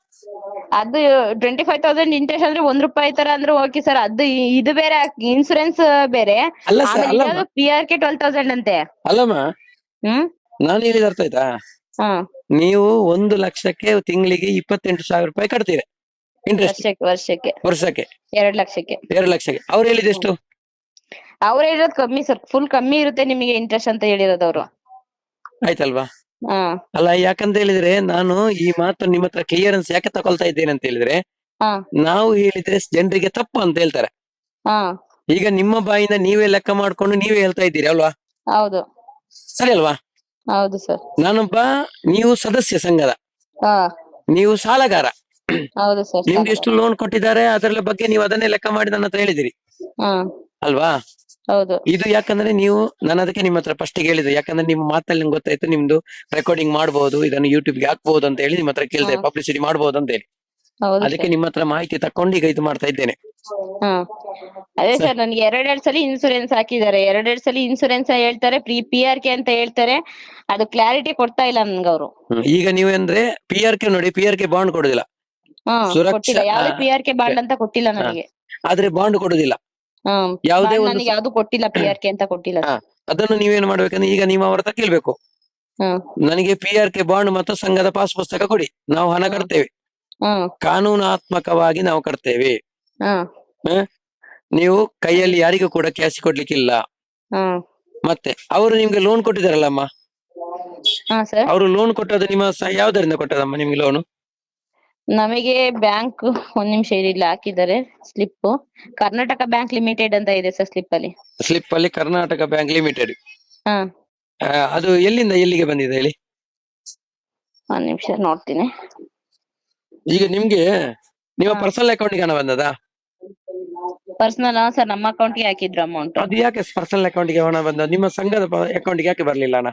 ಅದು ಟ್ವೆಂಟಿ ಫೈವ್ ತೌಸಂಡ್ ಇಂಟ್ರೆಸ್ಟ್ ಅಂದ್ರೆ ಒಂದ್ ರೂಪಾಯಿ ತರ ಅಂದ್ರೆ ಓಕೆ ಸರ್ ಅದು ಇದು ಬೇರೆ ಇನ್ಸೂರೆನ್ಸ್ ಬೇರೆ. ಅಲ್ಲ ಸರ್ ಅಲ್ಲಮ್ಮ. P R K twelve thousand ಅಂತೆ. ಅಲ್ಲಮ್ಮ. ಹ್ಮ್? ನಾನು ಹೇಳಿದ ಅರ್ಥ ಆಯ್ತಾ? ಹಾ. ನೀವು ಒಂದು ಲಕ್ಷಕ್ಕೆ ತಿಂಗಳಿಗೆ ಇಪ್ಪತ್ತೆಂಟು ಸಾವಿರ ರೂಪಾಯಿ ಕಟ್ತೀರಿ. ಇಂಟ್ರೆಸ್ಟ್ ವರ್ಷಕ್ಕೆ ವರ್ಷಕ್ಕೆ. ವರ್ಷಕ್ಕೆ. ಎರಡ್ ಲಕ್ಷಕ್ಕೆ. ಎರಡು ಲಕ್ಷಕ್ಕೆ. ಅವ್ರು ಹೇಳಿದ ಎಷ್ಟು? ಅವ್ರು ಹೇಳಿರೋದು ಕಮ್ಮಿ ಸರ್. ಫುಲ್ ಕಮ್ಮಿ ಇರುತ್ತೆ ನಿಮಗೆ ಇಂಟ್ರೆಸ್ಟ್ ಅಂತ ಹೇಳಿರೋದು ಅವರು. ಆಯ್ತಲ್ವಾ? ಹಾ. ಅಲ್ಲ ಯಾಕಂತ ಹೇಳಿದ್ರೆ ನಾನು ಈ ಮಾತು ನಿಮ್ಮ ಹತ್ರ ಕ್ಲಿಯರೆನ್ಸ್ ಯಾಕೆ ತಗೊಳ್ತಾ ಇದ್ದೇನೆ ಅಂತ ಹೇಳಿದ್ರೆ ಹಾ. ನಾವು ಹೇಳಿದ್ರೆ ಜನರಿಗೆ ತಪ್ಪು ಅಂತ ಹೇಳ್ತಾರೆ. ಹಾ. ಈಗ ನಿಮ್ಮ ಬಾಯಿಂದ ನೀವೇ ಲೆಕ್ಕ ಮಾಡ್ಕೊಂಡು ನೀವೇ ಹೇಳ್ತಾ ಇದ್ದೀರಿ ಅಲ್ವಾ? ಹೌದು. ಸರಿ ಅಲ್ವಾ? ಹೌದು ಸರ್ ನಾನೊಬ್ಬ ನೀವು ಸದಸ್ಯ ಸಂಘದ. ಹಾ. ನೀವು ಸಾಲಗಾರ. ಹೌದು ಸರ್ ನಿಮ್ಗೆ ಎಷ್ಟು ಲೋನ್ ಕೊಟ್ಟಿದ್ದಾರೆ ಅದರ ಬಗ್ಗೆ ನೀವು ಅದನ್ನೇ ಲೆಕ್ಕ ಮಾಡಿ ನನ್ನ ಹತ್ರ ಹೇಳಿದಿರಿ. ಹಾ. ಅಲ್ವಾ? ಹೌದು. ಇದು ಯಾಕಂದ್ರೆ ನೀವು ನಾನು ಅದಕ್ಕೆ ನಿಮ್ಮ ಹತ್ರ ಫಸ್ಟ್ ಹೇಳಿದೆ ಯಾಕಂದ್ರೆ ನಿಮ್ಮ ಮಾತಲ್ಲಿ ನಂಗೆ ಗೊತ್ತಾಯ್ತು ನಿಮ್ದು ರೆಕಾರ್ಡಿಂಗ್ ಮಾಡಬಹುದು ಇದನ್ನು ಯೂಟ್ಯೂಬ್ಗೆ ಹಾಕ್ಬಹುದು ಅಂತ ಹೇಳಿ ನಿಮ್ಮ ಹತ್ರ ಕೇಳಿದೆ. ಪಬ್ಲಿಸಿಟಿ ಮಾಡಬಹುದು ಅಂತ ಹೇಳಿ. ಹೌದು ಅದಕ್ಕೆ. ನಿಮ್ಮ ಹತ್ರ ಮಾಹಿತಿ ತಕೊಂಡು ಈಗ ಇದು ಮಾಡ್ತಾ ಇದ್ದೇನೆ. ಹಾ. ಅದೇ ಸರ್. ನನ್ಗೆ ಎರಡೆರಡು ಸಲ ಇನ್ಸೂರೆನ್ಸ್ ಹಾಕಿದ್ದಾರೆ. ಎರಡೆರಡ್ ಸಲ ಇನ್ಸೂರೆನ್ಸ್ ಹೇಳ್ತಾರೆ ಪ್ರಿ ಪಿ ಆರ್ ಕೆ ಅಂತ ಹೇಳ್ತಾರೆ. ಅದು ಕ್ಲಾರಿಟಿ ಕೊಡ್ತಾ ಇಲ್ಲ ನನ್ಗೆ ಅವರು. ಈಗ ನೀವೇಂದ್ರೆ ಪಿ ಆರ್ ಕೆ ನೋಡಿ ಪಿ ಆರ್ ಕೆ ಬಾಂಡ್ ಕೊಡುದಿಲ್ಲ. ಸುರಕ್ಷಾ- ಕೊಟ್ಟಿಲ್ಲ. ಯಾವ್ದೇ ಪಿ ಆರ್ ಕೆ ಬಾಂಡ್ ಅಂತ ಕೊಟ್ಟಿಲ್ಲ ನನಗೆ. ಆದ್ರೆ ಬಾಂಡ್ ಕೊಡುದಿಲ್ಲ. ಹಾ ಯಾವುದೇ ಒಂದು ನನಗೆ ಯಾವ್ದು ಕೊಟ್ಟಿಲ್ಲ ಪಿ ಆರ್ ಕೆ ಅಂತ ಕೊಟ್ಟಿಲ್ಲ. ಹಾ. ಅದನ್ನು ನೀವೇನ್ ಮಾಡ್ಬೇಕಂದ್ರೆ ಈಗ ನೀವು ಅವ್ರ ಹತ್ರ ಕೇಳ್ಬೇಕು. ನನಗೆ ಪಿ ಆರ್ ಕೆ ಬಾಂಡ್ ಮತ್ತು ಸಂಘದ ಪಾಸ್ ಪುಸ್ತಕ ಕೊಡಿ. ನಾವು ಹಣ. ಕಟ್ತೇವೆ. ಹ್ಮ್ ಕಾನೂನಾತ್ಮಕವಾಗಿ ನಾವು ಕಟ್ತೇವೆ. ಹ್ಮ್? ನೀವು ಕೈಯಲ್ಲಿ ಯಾರಿಗೂ ಕೂಡ ಕ್ಯಾಶ್ ಕೊಡ್ಲಿಕ್ಕಿಲ್ಲ. ಹ್ಮ್ ಮತ್ತೆ ಅವರು ನಿಮ್ಗೆ ಲೋನ್ ಕೊಟ್ಟಿದಾರಲ್ಲಮ್ಮ ಸರ್ ಅವರು ಲೋನ್ ಕೊಟ್ಟದ್ದು ನಿಮ್ಮ ಸ ಯಾವ್ದರಿಂದ ಕೊಟ್ಟದಮ್ಮ ನಿಮ್ಗೆ ಲೋನ್ ನಮಗೆ ಬ್ಯಾಂಕ್ ಒಂದ್ ನಿಮಿಷ ಇಲ್ಲಿ ಹಾಕಿದ್ದಾರೆ ಸ್ಲಿಪ್ ಕರ್ನಾಟಕ ಬ್ಯಾಂಕ್ ಲಿಮಿಟೆಡ್ ಅಂತ ಇದೆ ಸರ್ ಸ್ಲಿಪ್ ಅಲ್ಲಿ. ಸ್ಲಿಪ್ ಅಲ್ಲಿ ಕರ್ನಾಟಕ ಬ್ಯಾಂಕ್ ಲಿಮಿಟೆಡ್ ಹಾ. ಅದು ಎಲ್ಲಿಂದ ಎಲ್ಲಿಗೆ ಬಂದಿದೆ ಹೇಳಿ? ಒಂದ್ ನಿಮಿಷ ನೋಡ್ತೀನಿ. ಈಗ ನಿಮ್ಗೆ ನಿಮ್ಮ ಪರ್ಸನಲ್ ಪರ್ಸನಲ್ ಅಕೌಂಟ್ಗೆ ಹಣ ಬಂದದಾ? ಪರ್ಸನಲ್ ಸರ್ ನಮ್ಮ ಅಕೌಂಟ್ಗೆ ಹಾಕಿದ್ರು ಅಮೌಂಟ್ ಅದು ಯಾಕೆ ಪರ್ಸನಲ್ ಅಕೌಂಟ್ಗೆ ಹಣ ಬಂದ ನಿಮ್ಮ ಸಂಘದ ಅಕೌಂಟ್ಗೆ ಯಾಕೆ ಬರ್ಲಿಲ್ಲ ಹಣ?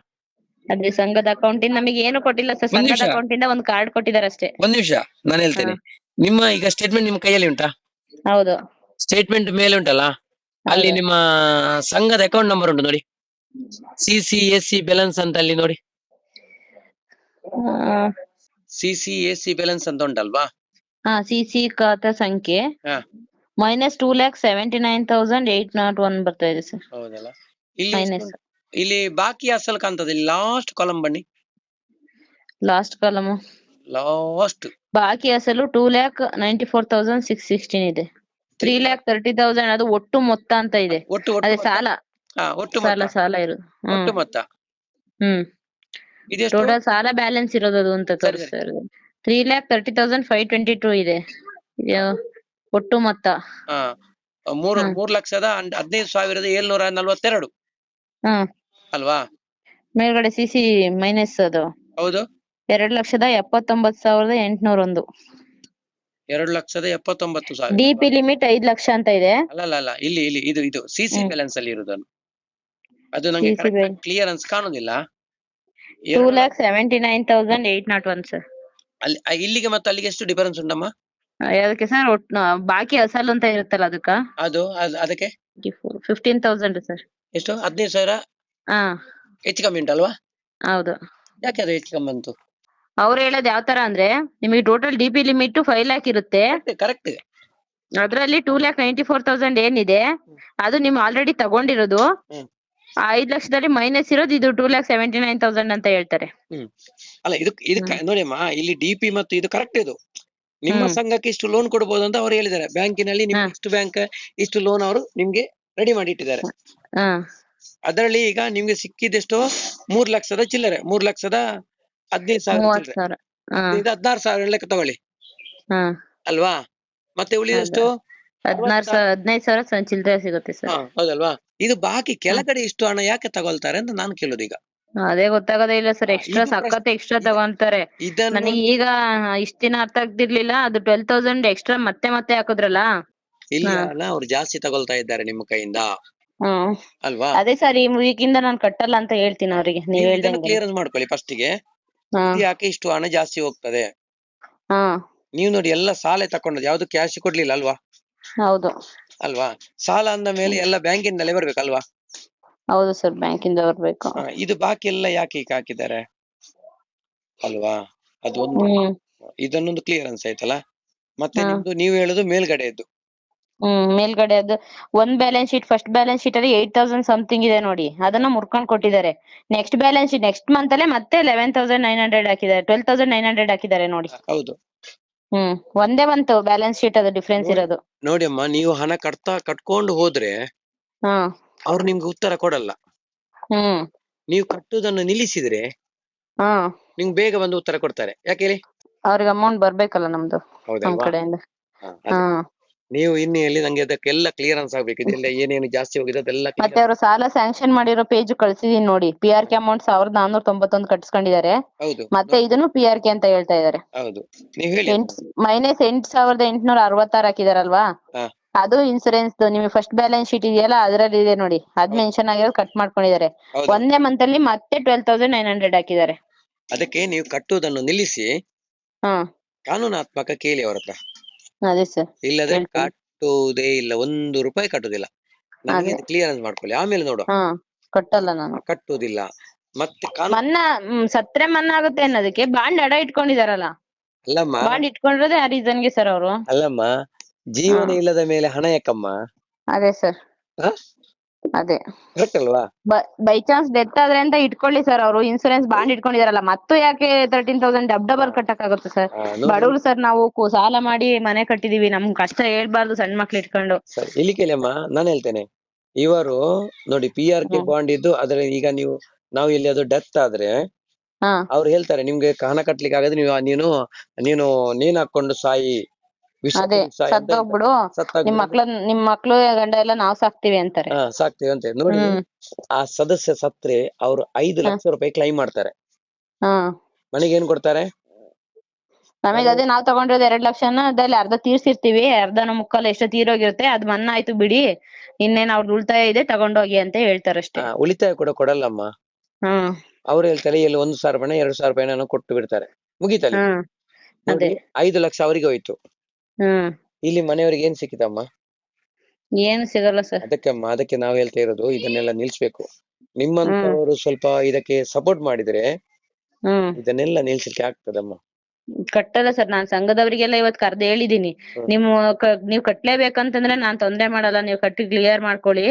ಅದೇ ಸಂಘದ ಅಕೌಂಟ್ ಇಂದ ನಮಗೆ ಏನು ಕೊಟ್ಟಿಲ್ಲ ಸರ್ ಒಂದ್ ಸಂಘದ ನಿಮಿಷ. ಅಕೌಂಟ್ ಇಂದ ಒಂದು ಕಾರ್ಡ್ ಕೊಟ್ಟಿದ್ದಾರೆ ಅಷ್ಟೇ. ಒಂದ್ ನಿಮಿಷ ನಾನು ಹೇಳ್ತೇನೆ. ನಿಮ್ಮ ಈಗ ಸ್ಟೇಟ್ಮೆಂಟ್ ನಿಮ್ಮ ಕೈಯಲ್ಲಿ ಉಂಟಾ? ಹೌದು. ಸ್ಟೇಟ್ಮೆಂಟ್ ಮೇಲೆ ಉಂಟಲ್ಲ? ಅಲ್ಲಿ ಹೌದು. ನಿಮ್ಮ ಸಂಘದ ಅಕೌಂಟ್ ನಂಬರ್ ಉಂಟು ನೋಡಿ. C C S C balance ಅಂತ ಅಲ್ಲಿ ನೋಡಿ. ಆ, C C S C balance ಅಂತ ಉಂಟಲ್ವಾ? ಹಾ ಸಿ ಸಿ ಖಾತಾ ಸಂಖ್ಯೆ. ಹಾ. Minus two lakh seventy nine thousand eight nought one ಬರ್ತಾ ಇದೆ ಸರ್ ಹೌದಲ್ಲ? ಇಲ್ಲಿ ಮೈನಸ್ ಎಷ್ಟು- ಇಲ್ಲಿ ಬಾಕಿ ಅಸಲ್ ಕಾಣ್ತದೆ. ಇಲ್ಲಿ ಲಾಸ್ಟ್ ಕಾಲಮ್ ಬನ್ನಿ. ಲಾಸ್ಟ್ ಕಾಲಮ್ ಲಾಸ್ಟ್ ಬಾಕಿ ಅಸಲು two lakh ninety four thousand six sixteen ಇದೆ ತ್ರೀ ಲ್ಯಾಕ್ ತರ್ಟಿ ತೌಸಂಡ್ ಅದು ಒಟ್ಟು ಮೊತ್ತ ಅಂತ ಇದೆ. ಒಟ್ಟು ಅದೇ ಸಾಲ. ಒಟ್ಟು ಸಾಲ ಮೊತ್ತ. ಸಾಲ ಇರೋದು. ಒಟ್ಟು ಮೊತ್ತ. ಹ್ಮ್. ಟೋಟಲ್ ಸಾಲ ಬ್ಯಾಲೆನ್ಸ್ ಇರೋದು ಅದು ಅಂತ ತೋರಿಸ್ತಾ ಇರೋದು. Three lakh thirty thousand five twenty two ಇದೆ. ಇದು ಒಟ್ಟು ಮೊತ್ತ. ಮೂರು. ಮೂರು ಲಕ್ಷದ ಹದಿನೈದು ಸಾವಿರದ ಏಳ್ನೂರ ನಲ್ವತ್ತೆರಡು. ಹ್ಮ್. ಅಲ್ವಾ? ಮೇಲ್ಗಡೆ ಸಿ ಸಿ ಮೈನಸ್ ಅದು. ಹೌದು. ಎರಡ್ ಲಕ್ಷದ ಎಪ್ಪತ್ತೊಂಬತ್ತು ಸಾವಿರದ ಎಂಟ್ನೂರ ಒಂದು ಎರಡು ಲಕ್ಷದ ಎಪ್ಪತ್ತೊಂಬತ್ತು ಸಾವಿರ ಡಿ ಪಿ ಲಿಮಿಟ್ ಐದು ಲಕ್ಷ ಅಂತ ಇದೆ. ಅಲ್ಲ ಅಲ್ಲ ಅಲ್ಲ ಇಲ್ಲಿ ಇಲ್ಲಿ ಇದು ಇದು ಸಿ ಸಿ ಬ್ಯಾಲೆನ್ಸ್ ಅಲ್ಲಿ ಇರುದನ್ನು. ಅದು ನಂಗೆ CC balance. ಕ್ಲಿಯರೆನ್ಸ್ ಕಾಣುದಿಲ್ಲ. ಟೂ ಎರಡು lakh seventy nine thousand eight nought one sir ಅಲ್ಲಿ ಆ, ಇಲ್ಲಿಗೆ ಮತ್ತೆ ಅಲ್ಲಿಗೆ ಎಷ್ಟು ಡಿಫರೆನ್ಸ್ ಉಂಟಮ್ಮ? ಅದಕ್ಕೆ ಸರ್ ಆ, ಬಾಕಿ ಅಸಲು ಅಂತ ಇರುತ್ತಲ್ಲ ಅದಕ್ಕ? ಅದು ಅದ್- ಅದಕ್ಕೆ? ಫಿಫ್ಟೀನ್ ತೌಸಂಡ್ ಸರ್ ಎಷ್ಟು? ಹದಿನೈದು ಸಾವಿರ? ಹಾ. ಹೆಚ್ಚು ಕಮ್ಮಿ ಉಂಟಲ್ವಾ ಹೌದು. ಯಾಕೆ ಅದು ಹೆಚ್ಚು ಕಮ್ಮಿ ಬಂತು ಅವ್ರು ಹೇಳೋದು ಯಾವ ತರ ಅಂದ್ರೆ ನಿಮಗೆ total D P limit five lakh ಇರುತ್ತೆ. ಕರೆಕ್ಟ್ ಅದರಲ್ಲಿ two lakh ninety four thousand ಏನಿದೆ ಅದು ನೀವು ಆಲ್ರೆಡಿ ತಗೊಂಡಿರೋದು. ಹ್ಮ್. ಐದ್ ಲಕ್ಷದಲ್ಲಿ ಮೈನಸ್ ಇರೋದು ಇದು two lakh seventy nine thousand ಅಂತ ಹೇಳ್ತಾರೆ. ಅಲ್ಲ ಇದು ಇದು ನೋಡಿ ನೋಡಿಯಮ್ಮ ಇಲ್ಲಿ ಡಿ ಪಿ ಮತ್ತು ಇದು ಕರೆಕ್ಟ್ ಇದು. ನಿಮ್ಮ ಹ್ಮ್. ಸಂಘಕ್ಕೆ ಇಷ್ಟು ಲೋನ್ ಕೊಡಬಹುದು ಅಂತ ಅವರು ಹೇಳಿದ್ದಾರೆ. ಬ್ಯಾಂಕಿನಲ್ಲಿ ನಿಮ್ಗೆ. ಇಷ್ಟು ಬ್ಯಾಂಕ್ ಇಷ್ಟು ಲೋನ್ ಅವರು ನಿಮ್ಗೆ ರೆಡಿ ಮಾಡಿ ಇಟ್ಟಿದ್ದಾರೆ ಹಾ. ಅದರಲ್ಲಿ ಈಗ ನಿಮ್ಗೆ ಸಿಕ್ಕಿದೆಷ್ಟು ಮೂರ್ ಲಕ್ಷದ ಚಿಲ್ಲರೆ ಮೂರ್ ಲಕ್ಷದ ಹದಿನೈದು ಸಾವಿರ ಹದಿನಾರು ಸಾವಿರ ಲೆಕ್ಕ ತಗೊಳ್ಳಿ. ಅಲ್ವಾ? ಮತ್ತೆ ಉಳಿದಷ್ಟು? ಸಾವಿರ ಹದಿನೈದು ಸಾವಿರ ಸ- ಚಿಲ್ಲರೆ ಸಿಗುತ್ತೆ ಸರ್. ಹೌದಲ್ವಾ? ಇದು ಬಾಕಿ ಕೆಳಗಡೆ ಇಷ್ಟು ಹಣ ಯಾಕೆ ತಗೊಳ್ತಾರೆ ಅಂತ ನಾನು ಕೇಳೋದು ಈಗ. ಅದೇ ಗೊತ್ತಾಗೋದೇ ಇಲ್ಲ ಸರ್. ಎಕ್ಸ್ಟ್ರಾ ಸಖತ್ ಎಕ್ಸ್ಟ್ರಾ ತಗೊಂತಾರೆ ನನಗೆ ಈಗ ಇಷ್ಟ ದಿನ ಅರ್ಥ ಆಗ್ತಿರ್ಲಿಲ್ಲ. ಅದು ಟ್ವೆಲ್ ತೌಸಂಡ್ ಎಕ್ಸ್ಟ್ರಾ ಮತ್ತೆ ಮತ್ತೆ ಹಾಕುದ್ರಲ್ಲ? ಇಲ್ಲ ಅವ್ರು ಜಾಸ್ತಿ ತಗೊಳ್ತಾ ಇದ್ದಾರೆ ನಿಮ್ಮ ಕೈಯಿಂದ. ಹ್ಮ್. ಅಲ್ವಾ? ಅದೇ ಸರ್ ಈ ವೀಕ್ ಇಂದ ನಾನು ಕಟ್ಟಲ್ಲ ಅಂತ ಹೇಳ್ತೀನಿ ಅವರಿಗೆ. ನೀವ್ ಹೇಳಿದಂಗೆ. ಕ್ಲಿಯರೆನ್ಸ್ ಮಾಡ್ಕೊಳ್ಳಿ ಫಸ್ಟ್ಗೆ ಹಾ. ಇದು ಯಾಕೆ ಇಷ್ಟು ಹಣ ಜಾಸ್ತಿ ಹೋಗ್ತದೆ? ಹಾ. ನೀವು ನೋಡಿ ಎಲ್ಲ ಸಾಲ ತಕೊಂಡದ್ದು ಯಾವ್ದು ಕ್ಯಾಶ್ ಕೊಡ್ಲಿಲ್ಲ ಅಲ್ವಾ? ಹೌದು. ಅಲ್ವಾ? ಸಾಲ ಅಂದ ಮೇಲೆ ಎಲ್ಲ ಬ್ಯಾಂಕಿಂದಲೇ ಬರ್ಬೇಕಲ್ವಾ? ಹೌದು ಸರ್ ಬ್ಯಾಂಕಿಂದ ಬರ್ಬೇಕು. ಹಾ, ಇದು ಬಾಕಿ ಎಲ್ಲ ಯಾಕೆ ಈಗ ಹಾಕಿದ್ದಾರೆ? ಅಲ್ವಾ? ಅದೊಂದು ಹ್ಮ್. ಇದನ್ನೊಂದು ಕ್ಲಿಯರೆನ್ಸ್ ಆಯ್ತಲ್ಲ? ಮತ್ತೆ ಹಾ. ನಿಮ್ದು ನೀವು ಹೇಳುದು ಮೇಲ್ಗಡೆದ್ದು ಹ್ಮ್ ಮೇಲ್ಗಡೆ ಅದು ಒಂದ್ balance sheet first balance sheet ಅಲ್ಲಿ ಏಟ್ ತೌಸಂಡ್ ಸಮಥಿಂಗ್ ಇದೆ ನೋಡಿ. ಅದನ್ನ ಮುರ್ಕೊಂಡ್ ಕೊಟ್ಟಿದ್ದಾರೆ. Next balance sheet next month ಅಲ್ಲೇ ಮತ್ತೆ ಲೆವೆನ್ ತೌಸಂಡ್ ನೈನ್ ಹಂಡ್ರೆಡ್ ಹಾಕಿದ್ದಾರೆ. ಟ್ವೆಲ್ ತೌಸಂಡ್ ನೈನ್ ಹಂಡ್ರೆಡ್ ಹಾಕಿದ್ದಾರೆ ನೋಡಿ. ಹೌದು. ಹ್ಮ್ ಒಂದೇ ಬಂತು ಬ್ಯಾಲೆನ್ಸ್ ಶೀಟ್ ಅದು ಡಿಫ್ರೆನ್ಸ್. ಇರೋದು. ನೋಡಿ ಅಮ್ಮ ನೀವು ಹಣ ಕಟ್ತಾ ಕಟ್ಕೊಂಡು ಹೋದ್ರೆ ಹಾ. ಅವ್ರು ನಿಮ್ಗೆ ಉತ್ತರ ಕೊಡಲ್ಲ. ಹ್ಮ್. ನೀವು ಕಟ್ಟುದನ್ನು ನಿಲ್ಲಿಸಿದ್ರೆ ಹಾ. ನಿಮ್ಗೆ ಬೇಗ ಬಂದು ಉತ್ತರ ಕೊಡ್ತಾರೆ. ಯಾಕೆ ಹೇಳಿ? ಅವ್ರಿಗೆ ಅಮೌಂಟ್ ಬರ್ಬೇಕಲ್ಲ ನಮ್ದು ನಮ್ ಕಡೆಯಿಂದ. ಹಾ. ನೀವು ಇನ್ನು ಹೇಳಿ ನಂಗೆ ಅದಕ್ಕೆಲ್ಲ ಕ್ಲಿಯರೆನ್ಸ್ ಆಗ್ಬೇಕು. ಇದೆಲ್ಲ ಏನೇನು ಜಾಸ್ತಿ ಹೋಗಿದೆ ಅದೆಲ್ಲ ಮತ್ತೆ clearance- ಅವರು ಸಾಲ ಸ್ಯಾಂಕ್ಷನ್ ಮಾಡಿರೋ ಪೇಜ್ ಕಳ್ಸಿದೀನಿ ನೋಡಿ. ಪಿ ಆರ್ ಕೆ ಅಮೌಂಟ್ ಸಾವಿರದ ನಾನೂರ ತೊಂಬತ್ತೊಂದು ಕಟ್ಸ್ಕೊಂಡಿದ್ದಾರೆ. ಹೌದು. ಮತ್ತೆ ಇದನ್ನು ಪಿ ಆರ್ ಕೆ ಅಂತ ಹೇಳ್ತಾ ಇದಾರೆ ಹೌದು. ನೀವು ಹೇಳಿ. ಎಂಟ್ ಮೈನಸ್ ಎಂಟ್ ಸಾವಿರದ ಎಂಟ್ನೂರ ಅರವತ್ತಾರು ಹಾಕಿದಾರಲ್ವಾ? ಹಾ. ಅದು ಇನ್ಸೂರೆನ್ಸ್ ನಿಮಗೆ ಫಸ್ಟ್ ಬ್ಯಾಲೆನ್ಸ್ ಶೀಟ್ ಇದೆಯಲ್ಲ ಅದ್ರಲ್ಲಿ ಇದೆ ನೋಡಿ. ಅದ್ ಮೆನ್ಷನ್ ಆಗಿರೋ ಕಟ್ ಮಾಡ್ಕೊಂಡಿದ್ದಾರೆ. ಹೌದು. ಒಂದೇ ಮಂತ್ ಅಲ್ಲಿ ಮತ್ತೆ ಟ್ವೆಲ್ ತೌಸಂಡ್ ನೈನ್ ಹಂಡ್ರೆಡ್ ಹಾಕಿದ್ದಾರೆ. ಅದಕ್ಕೆ ನೀವು ಕಟ್ಟುವುದನ್ನು ನಿಲ್ಲಿಸಿ. ಹಾ. ಕಾನೂನಾತ್ಮಕ ಕೇಳಿ ಅವ್ರ ಹತ್ರ. ಅದೇ ಸರ್ ಇಲ್ಲದೆ ಹೇಳ್ತೀನಿ. ಕಟ್ಟುವುದೇ ಇಲ್ಲ. ಒಂದು ರೂಪಾಯಿ ಕಟ್ಟುದಿಲ್ಲ. ನಮಗೆ ಕ್ಲಿಯರೆನ್ಸ್ ಮಾಡ್ಕೊಳ್ಳಿ. ಆಮೇಲೆ ನೋಡು ಹಾ ಕಟ್ಟಲ್ಲ ನಾನು. ಕಟ್ಟುವುದಿಲ್ಲ. ಮತ್ತೆ ಕಾನೂನು ಮನ್ನಾ ಹ್ಮ್, ಸತ್ರೆ ಮನ್ನಾ ಆಗುತ್ತೆ ಅನ್ನೋದಕ್ಕೆ ಬಾಂಡ್ ಅಡ ಇಟ್ಕೊಂಡಿದಾರಲ್ಲ. ಅಲ್ಲಮ್ಮ. ಬಾಂಡ್ ಇಟ್ಕೊಂಡಿರೋದೇ ಆ ರೀಸನ್ಗೆ ಸರ್ ಅವರು. ಅಲ್ಲಮ್ಮ ಜೀವನ ಇಲ್ಲದ ಮೇಲೆ ಹಣ ಯಾಕಮ್ಮ ಅದೇ ಸರ್ ಹ? ಅದೇ. ಕರೆಕ್ಟ್ ಅಲ್ವಾ ಬೈ ಚಾನ್ಸ್ ಡೆತ್ ಆದ್ರೆ ಅಂತ ಇಟ್ಕೊಳ್ಳಿ ಸರ್ ಅವರು. ಇನ್ಸೂರೆನ್ಸ್ ಬಾಂಡ್ ಇಟ್ಕೊಂಡಿದಾರಲ್ಲ. ಮತ್ತು ಯಾಕೆ ತರ್ಟೀನ್ ತೌಸಂಡ್ ಡಬ್ ಡಬಲ್ ಕಟ್ಟಕ್ಕಾಗುತ್ತೆ ಸರ್ ಆ, ನೋಡಿ. ಬಡವ್ರು ಸರ್ ನಾವು ಕು- ಸಾಲ ಮಾಡಿ ಮನೆ ಕಟ್ಟಿದೀವಿ. ನಮ್ ಕಷ್ಟ ಹೇಳ್ಬಾರ್ದು ಸಣ್ಣ ಮಕ್ಳು ಇಟ್ಕೊಂಡು. ಸರಿ ಇಲ್ಲಿ ಕೇಳಮ್ಮ ನಾನು ಹೇಳ್ತೇನೆ. ಇವರು ನೋಡಿ ಪಿ ಆರ್ ಕೆ ಹ್ಮ್. ಬಾಂಡ್ ಇದ್ದು ಅದ್ರ ಈಗ ನೀವು ನಾವು ಇಲ್ಲಿ ಅದು ಡೆತ್ ಆದ್ರೆ ಹಾ. ಅವ್ರು ಹೇಳ್ತಾರೆ ನಿಮ್ಗೆ ಹಣ ಕಟ್ಲಿಕ್ಕೆ ಆಗದ್ರೆ ನೀವು ನೀನು ನೀನು ನೀನ್ ಹಾಕೊಂಡು ಸಾಯಿ. ಅದೇ ಸತ್ತೋಗ್ಬಿಡು. ಸತ್ತಾಗ ನಿಮ್ ಮಕ್ಳ ನಿಮ್ ಮಕ್ಳು ಗಂಡ ಎಲ್ಲ ನಾವ್ ಸಾಕ್ತಿವಿ ಅಂತಾರೆ. ಹಾ ಸಾಕ್ತೇವೆ ಅಂತ. ನೋಡಿ ಆ ಸದಸ್ಯ ಸತ್ರೆ ಅವ್ರು ಐದು ಲಕ್ಷ ರೂಪಾಯಿ ಕ್ಲೈಮ್ ಮಾಡ್ತಾರೆ. ಹಾ. ಮನೆಗೆ ಏನ್ ಕೊಡ್ತಾರೆ? ನಮಗೆ ಅದೇ ನಾವ್ ತಗೊಂಡಿರೋದು ಎರಡ್ ಲಕ್ಷನ ಅದ್ರಲ್ಲಿ ಅರ್ಧ ತೀರ್ಸಿರ್ತೀವಿ ಅರ್ಧನ ಮುಕ್ಕಾಲು ಎಷ್ಟೋ ತೀರೋಗಿರುತ್ತೆ ಅದ್ ಮನ್ನ ಆಯ್ತು ಬಿಡಿ ಇನ್ನೇನ್ ಅವ್ರದ್ದು ಉಳಿತಾಯ ಇದೆ ತಗೊಂಡೋಗಿ ಅಂತ ಹೇಳ್ತಾರಷ್ಟೇ ಅಷ್ಟೇ. ಉಳಿತಾಯ ಕೂಡ ಕೊಡಲ್ಲಮ್ಮ. ಹ್ಮ್ ಅವ್ರು ಹೇಳ್ತಾರೆ ಇಲ್ಲಿ ಒಂದು ಸಾವಿರ ರೂಪಾಯಿ ಎರಡು ಸಾವಿರ ರೂಪಾಯಿ ಕೊಟ್ಟು ಬಿಡ್ತಾರೆ. ಮುಗೀತಲ್ಲಿ? ಐದು ಲಕ್ಷ ಅವರಿಗೆ ಹೋಯ್ತು. ಹ್ಮ್. ಇಲ್ಲಿ ಮನೆಯವರಿಗೆ ಏನ್ ಸಿಕ್ಕಿತಮ್ಮ ಏನು ಸಿಗಲ್ಲ ಸರ್. ಅದಕ್ಕಮ್ಮ ಅದಕ್ಕೆ ನಾವ್ ಹೇಳ್ತಾ ಇರೋದು ಇದನ್ನೆಲ್ಲ ನಿಲ್ಸ್ಬೇಕು. ನಿಮ್ಮಂತವರು ಸ್ವಲ್ಪ ಇದಕ್ಕೆ ಸಪೋರ್ಟ್ ಮಾಡಿದ್ರೆ ಹ್ಮ್. ಇದನ್ನೆಲ್ಲ ನಿಲ್ಸಲಿಕ್ಕೆ ಆಗ್ತದಮ್ಮ. ಕಟ್ಟಲ್ಲ ಸರ್ ನಾನ್ ಸಂಘದವರಿಗೆಲ್ಲ ಇವತ್ ಕರ್ದು ಹೇಳಿದೀನಿ. ನಿಮ್ ನೀವು ಕಟ್ಲೇಬೇಕಂತಂದ್ರೆ ನಾನ್ ತೊಂದ್ರೆ ಮಾಡಲ್ಲ ನೀವು ಕಟ್ಟಿ ಕ್ಲಿಯರ್ ಮಾಡ್ಕೊಳ್ಳಿ.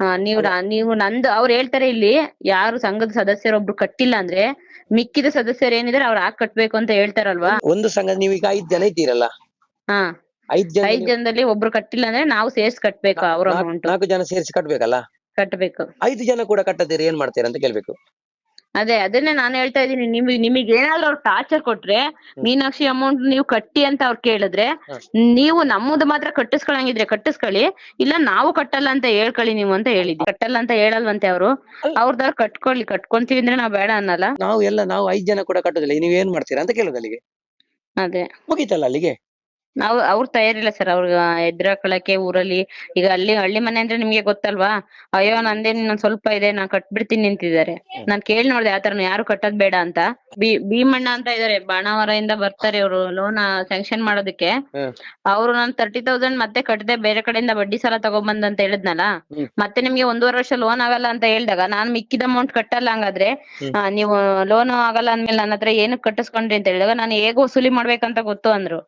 ಆ, ನೀವು ನೀವು ನಂದು ಅವ್ರು ಹೇಳ್ತಾರೆ ಇಲ್ಲಿ ಯಾರು ಸಂಘದ ಸದಸ್ಯರೊಬ್ರು ಕಟ್ಟಿಲ್ಲ ಅಂದ್ರೆ ಮಿಕ್ಕಿದ ಸದಸ್ಯರು ಏನಿದ್ರೆ ಅವ್ರು ಹಾಕ್ ಕಟ್ಬೇಕು ಅಂತ ಹೇಳ್ತಾರಲ್ವಾ? ಒಂದು ಸಂಘ ನೀವೀಗ ಐದ್ ಜನ ಇದ್ದೀರಲ್ಲ. ಹಾ. ಐದ್ ಜನ ಐದ್ ಜನದಲ್ಲಿ ಒಬ್ರು ಕಟ್ಟಿಲ್ಲ ಅಂದ್ರೆ ನಾವು ಸೇರ್ಸಿ ಕಟ್ಬೇಕು ಅವ್ರ ನಾಲ್ಕು- ಅಮೌಂಟ್ ನಾಲ್ಕು ಜನ ಸೇರಿಸಿ ಕಟ್ಬೇಕಲ್ಲ? ಕಟ್ಬೇಕು. ಐದು ಜನ ಕೂಡ ಕಟ್ಟದಿರಿ ಏನ್ ಮಾಡ್ತೀರಾ ಅಂತ ಕೇಳ್ಬೇಕು. ಅದೇ ಅದನ್ನೇ ನಾನು ಹೇಳ್ತಾ ಇದೀನಿ ನಿಮಗೆ ನಿಮಗೆ ಏನಾದ್ರು ಅವ್ರು ಟಾರ್ಚರ್ ಕೊಟ್ರೆ ಮೀನಾಕ್ಷಿ ಅಮೌಂಟ್ ನೀವು ಕಟ್ಟಿ ಅಂತ ಅವ್ರು ಕೇಳಿದ್ರೆ ನೀವು ನಮ್ಮದು ಮಾತ್ರ ಕಟ್ಟಿಸ್ಕೊಳಂಗಿದ್ರೆ ಕಟ್ಟಿಸ್ಕೊಳ್ಳಿ ಇಲ್ಲ ನಾವು ಕಟ್ಟಲ್ಲ ಅಂತ ಹೇಳ್ಕೊಳ್ಳಿ ನೀವು ಅಂತ ಹೇಳಿದ್ವಿ ಕಟ್ಟಲ್ಲ ಅಂತ ಹೇಳಲ್ವಂತೆ ಅವರು. ಅವ್ರದವ್ರು ಕಟ್ಕೊಳ್ಳಿ ಕಟ್ಕೊಂತೀವಿ ಅಂದ್ರೆ ನಾವು ಬೇಡ ಅನ್ನಲ್ಲ. ನಾವು ಎಲ್ಲ ನಾವು ಐದ್ ಜನ ಕೂಡ ಕಟ್ಟೋದಿಲ್ಲ. ನೀವ್ ಏನ್ ಮಾಡ್ತೀರಾ ಅಂತ ಕೇಳೋದು ಅಲ್ಲಿಗೆ. ಅದೇ. ಮುಗೀತಲ್ಲ ಅಲ್ಲಿಗೆ? ನಾವು ಅವ್ರು ತಯಾರಿಲ್ಲ ಸರ್ ಅವ್ರ ಎದುರಾಕೊಳಕ್ಕೆ ಊರಲ್ಲಿ ಈಗ ಅಲ್ಲಿ ಹಳ್ಳಿ ಮನೆ ಅಂದ್ರೆ ನಿಮ್ಗೆ ಗೊತ್ತಲ್ವಾ? ಅಯ್ಯೋ ನಂದೇನ್ ಇನ್ನೊಂದ್ ಸ್ವಲ್ಪ ಇದೆ ನಾನ್ ಕಟ್ಬಿಡ್ತೀನಿ ನಿಂತಿದ್ದಾರೆ. ನಾನ್ ಕೇಳಿ ನೋಡ್ದೆ ಆತರ ಯಾರು ಕಟ್ಟೋದ್ ಬೇಡ ಅಂತ. ಬಿ ಭೀಮಣ್ಣ ಅಂತ ಇದಾರೆ ಬಾಣಾವರದಿಂದ ಬರ್ತಾರೆ ಅವ್ರು ಲೋನ್ ಸ್ಯಾಂಕ್ಷನ್ ಮಾಡೋದಕ್ಕೆ. ಅವ್ರು ನಾನ್ ತರ್ಟಿ ತೌಸಂಡ್ ಮತ್ತೆ ಕಟ್ಟದೆ ಬೇರೆ ಕಡೆಯಿಂದ ಬಡ್ಡಿ ಸಾಲ ತಗೊಂಬಂದ್ ಅಂತ ಹೇಳಿದ್ನಲ್ಲ? ಮತ್ತೆ ನಿಮ್ಗೆ ಒಂದೂವರೆ ವರ್ಷ ಲೋನ್ ಆಗಲ್ಲ ಅಂತ ಹೇಳ್ದಾಗ ನಾನ್ ಮಿಕ್ಕಿದ ಅಮೌಂಟ್ ಕಟ್ಟಲ್ಲ ಹಂಗಾದ್ರೆ ನೀವು ಲೋನ್ ಆಗಲ್ಲ ಅಂದ್ಮೇಲೆ ನನ್ನ ಹತ್ರ ಏನಕ್ ಕಟ್ಟಿಸ್ಕೊಂಡ್ರಿ ಅಂತ ಹೇಳಿದಾಗ ನಾನು ಹೇಗ್ ವಸೂಲಿ ಮಾಡ್ಬೇಕಂತ ಗೊತ್ತು ಅಂದ್ರು.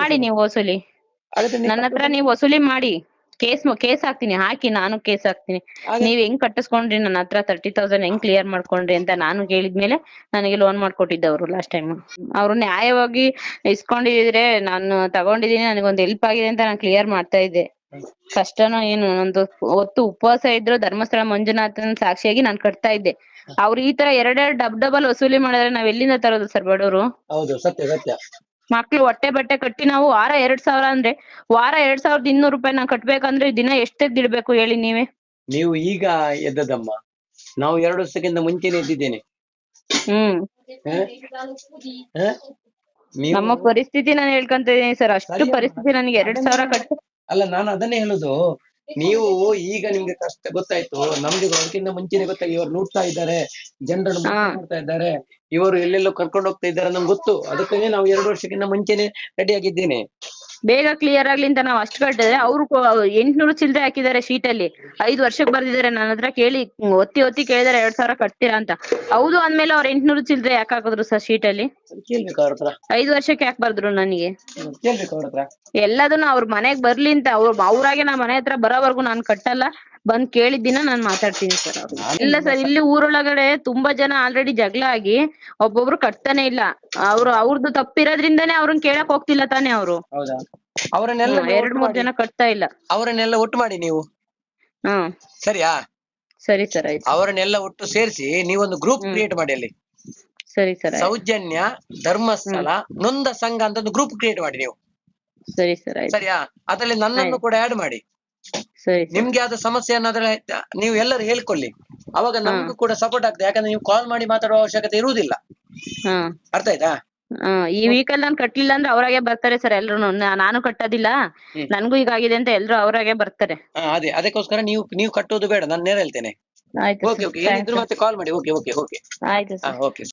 ಮಾಡಿ ನೀವು ವಸೂಲಿ. ನನ್ನ ಹತ್ರ ನೀವು ವಸೂಲಿ ಮಾಡಿ. ಕೇಸ್ ಕೇಸ್ ಹಾಕ್ತೀನಿ ಹಾಕಿ ನಾನು ಕೇಸ್ ಹಾಕ್ತೀನಿ. ನೀವ್ ಹೆಂಗ್ ಕಟ್ಟಿಸ್ಕೊಂಡ್ರಿ ನನ್ನ ಹತ್ರ ತರ್ಟಿ ತೌಸಂಡ್ ಹೆಂಗ್ ಕ್ಲಿಯರ್ ಮಾಡ್ಕೊಂಡ್ರಿ ಅಂತ ನಾನು ಕೇಳಿದ್ಮೇಲೆ ನನಗೆ ಲೋನ್ ಮಾಡ್ಕೊಟ್ಟಿದ್ದವ್ರು ಲಾಸ್ಟ್ ಟೈಮ್ ಅವ್ರು ನ್ಯಾಯವಾಗಿ ಇಸ್ಕೊಂಡಿದ್ರೆ ನಾನು ತಗೊಂಡಿದೀನಿ ನನಗೊಂದು ಹೆಲ್ಪ್ ಆಗಿದೆ ಅಂತ ನಾನು ಕ್ಲಿಯರ್ ಮಾಡ್ತಾ ಇದ್ದೆ. ಕಷ್ಟನೋ ಏನು ಒಂದು ಹೊತ್ತು ಉಪವಾಸ ಇದ್ರು ಧರ್ಮಸ್ಥಳ ಮಂಜುನಾಥನ್ ಸಾಕ್ಷಿಯಾಗಿ ನಾನು ಕಟ್ತಾ ಇದ್ದೆ. ಅವ್ರು ಈ ತರ ಎರಡೆರಡು ಡಬ್ ಡಬಲ್ ವಸೂಲಿ ಮಾಡಿದ್ರೆ ನಾವ್ ಎಲ್ಲಿಂದ ತರೋದು ಸರ್ ಬಡವರು? ಹೌದು ಸತ್ಯ ಸತ್ಯ. ಮಕ್ಳು ಹೊಟ್ಟೆ ಬಟ್ಟೆ ಕಟ್ಟಿ ನಾವು ವಾರ ಎರಡ್ ಸಾವಿರ ಅಂದ್ರೆ ವಾರ ಎರಡ್ ಸಾವಿರದ ಇನ್ನೂರು ರೂಪಾಯಿ ನಾವು ಕಟ್ಬೇಕಂದ್ರೆ ದಿನ ಎಷ್ಟೆದ್ದಿಡ್ಬೇಕು ಹೇಳಿ ನೀವೇ? ನೀವು ಈಗ ಎದ್ದದಮ್ಮ ನಾವು ಎರಡು ವರ್ಷಕ್ಕಿಂತ ಮುಂಚೆನೆ ಎದ್ದಿದ್ದೇನೆ. ಹ್ಮ್. ಹ? ಹ? ನೀವು ನಮ್ಮ ಪರಿಸ್ಥಿತಿ ನಾನು ಹೇಳ್ಕೊಂತ ಇದೀನಿ ಸರ್. ಅಷ್ಟು ಪರಿಸ್ಥಿತಿ ನನಗೆ ಎರಡ್ ಸಾವಿರ ಕಟ್ಟಿ ಅಲ್ಲ ನಾನು ಅದನ್ನೇ ಹೇಳುದು. ನೀವು ಈಗ ನಿಮ್ಗೆ ಕಷ್ಟ ಗೊತ್ತಾಯ್ತು. ನಮ್ಗೆ ಅದಕ್ಕಿಂತ ಮುಂಚೆನೆ ಗೊತ್ತಾಗಿ ಇವರು ನೋಡ್ತಾ ಇದ್ದಾರೆ ಜನರನ್ನು ನೋಡ್ತಾ ಮಾಡ್ತಾ ಇದ್ದಾರೆ ಇವರು ಎಲ್ಲೆಲ್ಲೋ ಕರ್ಕೊಂಡು ಹೋಗ್ತಾ ಇದ್ದಾರೆ ನಮ್ಗೆ ಗೊತ್ತು. ಅದಕ್ಕೇನೆ ನಾವು ಎರಡು ವರ್ಷಕ್ಕಿಂತ ಮುಂಚೆನೆ ರೆಡಿ ಆಗಿದ್ದೇನೆ. ಬೇಗ ಕ್ಲಿಯರ್ ಆಗ್ಲಿ ಅಂತ ನಾವ್ ಅಷ್ಟು ಕಟ್ಟಿದ್ರೆ ಅವ್ರು ಎಂಟ್ನೂರು ಚಿಲ್ಲರೆ ಹಾಕಿದ್ದಾರೆ ಶೀಟ್ ಅಲ್ಲಿ. ಐದು ವರ್ಷಕ್ಕೆ ಬರ್ದಿದ್ದಾರೆ ನನ್ನ ಹತ್ರ ಕೇಳಿ ಒತ್ತಿ ಒತ್ತಿ ಕೇಳಿದಾರೆ ಎರಡ್ ಸಾವಿರ ಕಟ್ತೀರಾ ಅಂತ. ಹೌದು ಅಂದ್ಮೇಲೆ ಅವ್ರ ಎಂಟ್ನೂರು ಚಿಲ್ಲರೆ ಯಾಕೆ ಹಾಕಿದ್ರು ಸರ್ ಶೀಟ್ ಅಲ್ಲಿ? ಐದು ವರ್ಷಕ್ಕೆ ಯಾಕೆ ಬರ್ದ್ರು ನನಗೆ? ಎಲ್ಲದನ್ನು ಅವ್ರ ಮನೆಗ್ ಬರ್ಲಿ ಅಂತ ಅವ್ರ ಅವ್ರಾಗೆ ನಾ ಮನೆ ಹತ್ರ ಬರೋವರೆಗೂ ನಾನ್ ಕಟ್ಟಲ್ಲ. ಬಂದ್ ಕೇಳಿದ ದಿನ ನಾನ್ ಮಾತಾಡ್ತೀನಿ ಸರ್ ಇಲ್ಲ ಸರ್ ಇಲ್ಲಿ ಊರೊಳಗಡೆ ತುಂಬಾ ಜನ ಆಲ್ರೆಡಿ ಜಗಳ ಆಗಿ ಒಬ್ಬೊಬ್ರು ಕಟ್ತಾನೆ ಇಲ್ಲ. ಅವ್ರು ಅವ್ರದ್ದು ತಪ್ಪಿರೋದ್ರಿಂದಾನೇ ಅವ್ರನ್ನ ಕೇಳಕ್ ಹೋಗ್ತಿಲ್ಲ ತಾನೇ ಅವ್ರು. ಹೌದಾ? ಅವರನ್ನೆಲ್ಲ ಎರಡ್ ಮೂರ್ ಜನ ಕಟ್ತಾ ಇಲ್ಲ. ಅವರನ್ನೆಲ್ಲ ಒಟ್ಟು ಮಾಡಿ ನೀವು. ಹ್ಮ್. ಸರಿಯಾ? ಸರಿ ಸರ್ ಆಯ್ತು. ಅವರನ್ನೆಲ್ಲ ಒಟ್ಟು ಸೇರಿಸಿ ನೀವೊಂದು ಗ್ರೂಪ್. ಕ್ರಿಯೇಟ್ ಮಾಡಿ ಅಲ್ಲಿ. ಸರಿ ಸರ್ ಸೌಜನ್ಯ ಧರ್ಮಸ್ಥಳ ನೊಂದ ಸಂಘ ಅಂತ ಒಂದು ಗ್ರೂಪ್ ಕ್ರಿಯೇಟ್ ಮಾಡಿ ನೀವು. ಸರಿ ಸರ್ ಆಯ್ತು. ಸರಿಯಾ? ಅದರಲ್ಲಿ ನನ್ನನ್ನು ಕೂಡ ಆಡ್ ಮಾಡಿ. ಸರಿ ನಿಮ್ಗೆ ಆದ ಸಮಸ್ಯೆ ಅನ್ನೋದ್ರೆ ನೀವು ಎಲ್ಲರೂ ಹೇಳ್ಕೊಳ್ಳಿ. ಅವಾಗ ನಮಗೂ ಕೂಡ ಸಪೋರ್ಟ್ ಆಗ್ತದೆ. ಯಾಕಂದ್ರೆ ನೀವು ಕಾಲ್ ಮಾಡಿ ಮಾತಾಡುವ ಅವಶ್ಯಕತೆ ಇರುವುದಿಲ್ಲ. ಹಾ. ಅರ್ಥ ಆಯ್ತಾ? ಈ ಈ ವೀಕಲ್ಲಿ ನಾನು ಕಟ್ಲಿಲ್ಲ ಅಂದ್ರೆ ಅವರಾಗೆ ಬರ್ತಾರೆ ಸರ್ ಎಲ್ರು ನಾನು ಕಟ್ಟೋದಿಲ್ಲ. ನನ್ಗೂ ಈಗ ಆಗಿದೆ ಅಂತ ಎಲ್ರು ಅವರಾಗೆ ಬರ್ತಾರೆ. ಹಾ, ಅದೇ ಅದಕ್ಕೋಸ್ಕರ ನೀವು ನೀವು ಕಟ್ಟೋದು ಬೇಡ. ನಾನು ನೇರ ಹೇಳ್ತೇನೆ. ಆಯ್ತು ಓಕೆ. ಓಕೆ ಏನಿದ್ರು ಮತ್ತೆ ಕಾಲ್ ಮಾಡಿ. ಓಕೆ ಓಕೆ ಓಕೆ ಆಯ್ತು ಹಾ ಸರ್ ಓಕೆ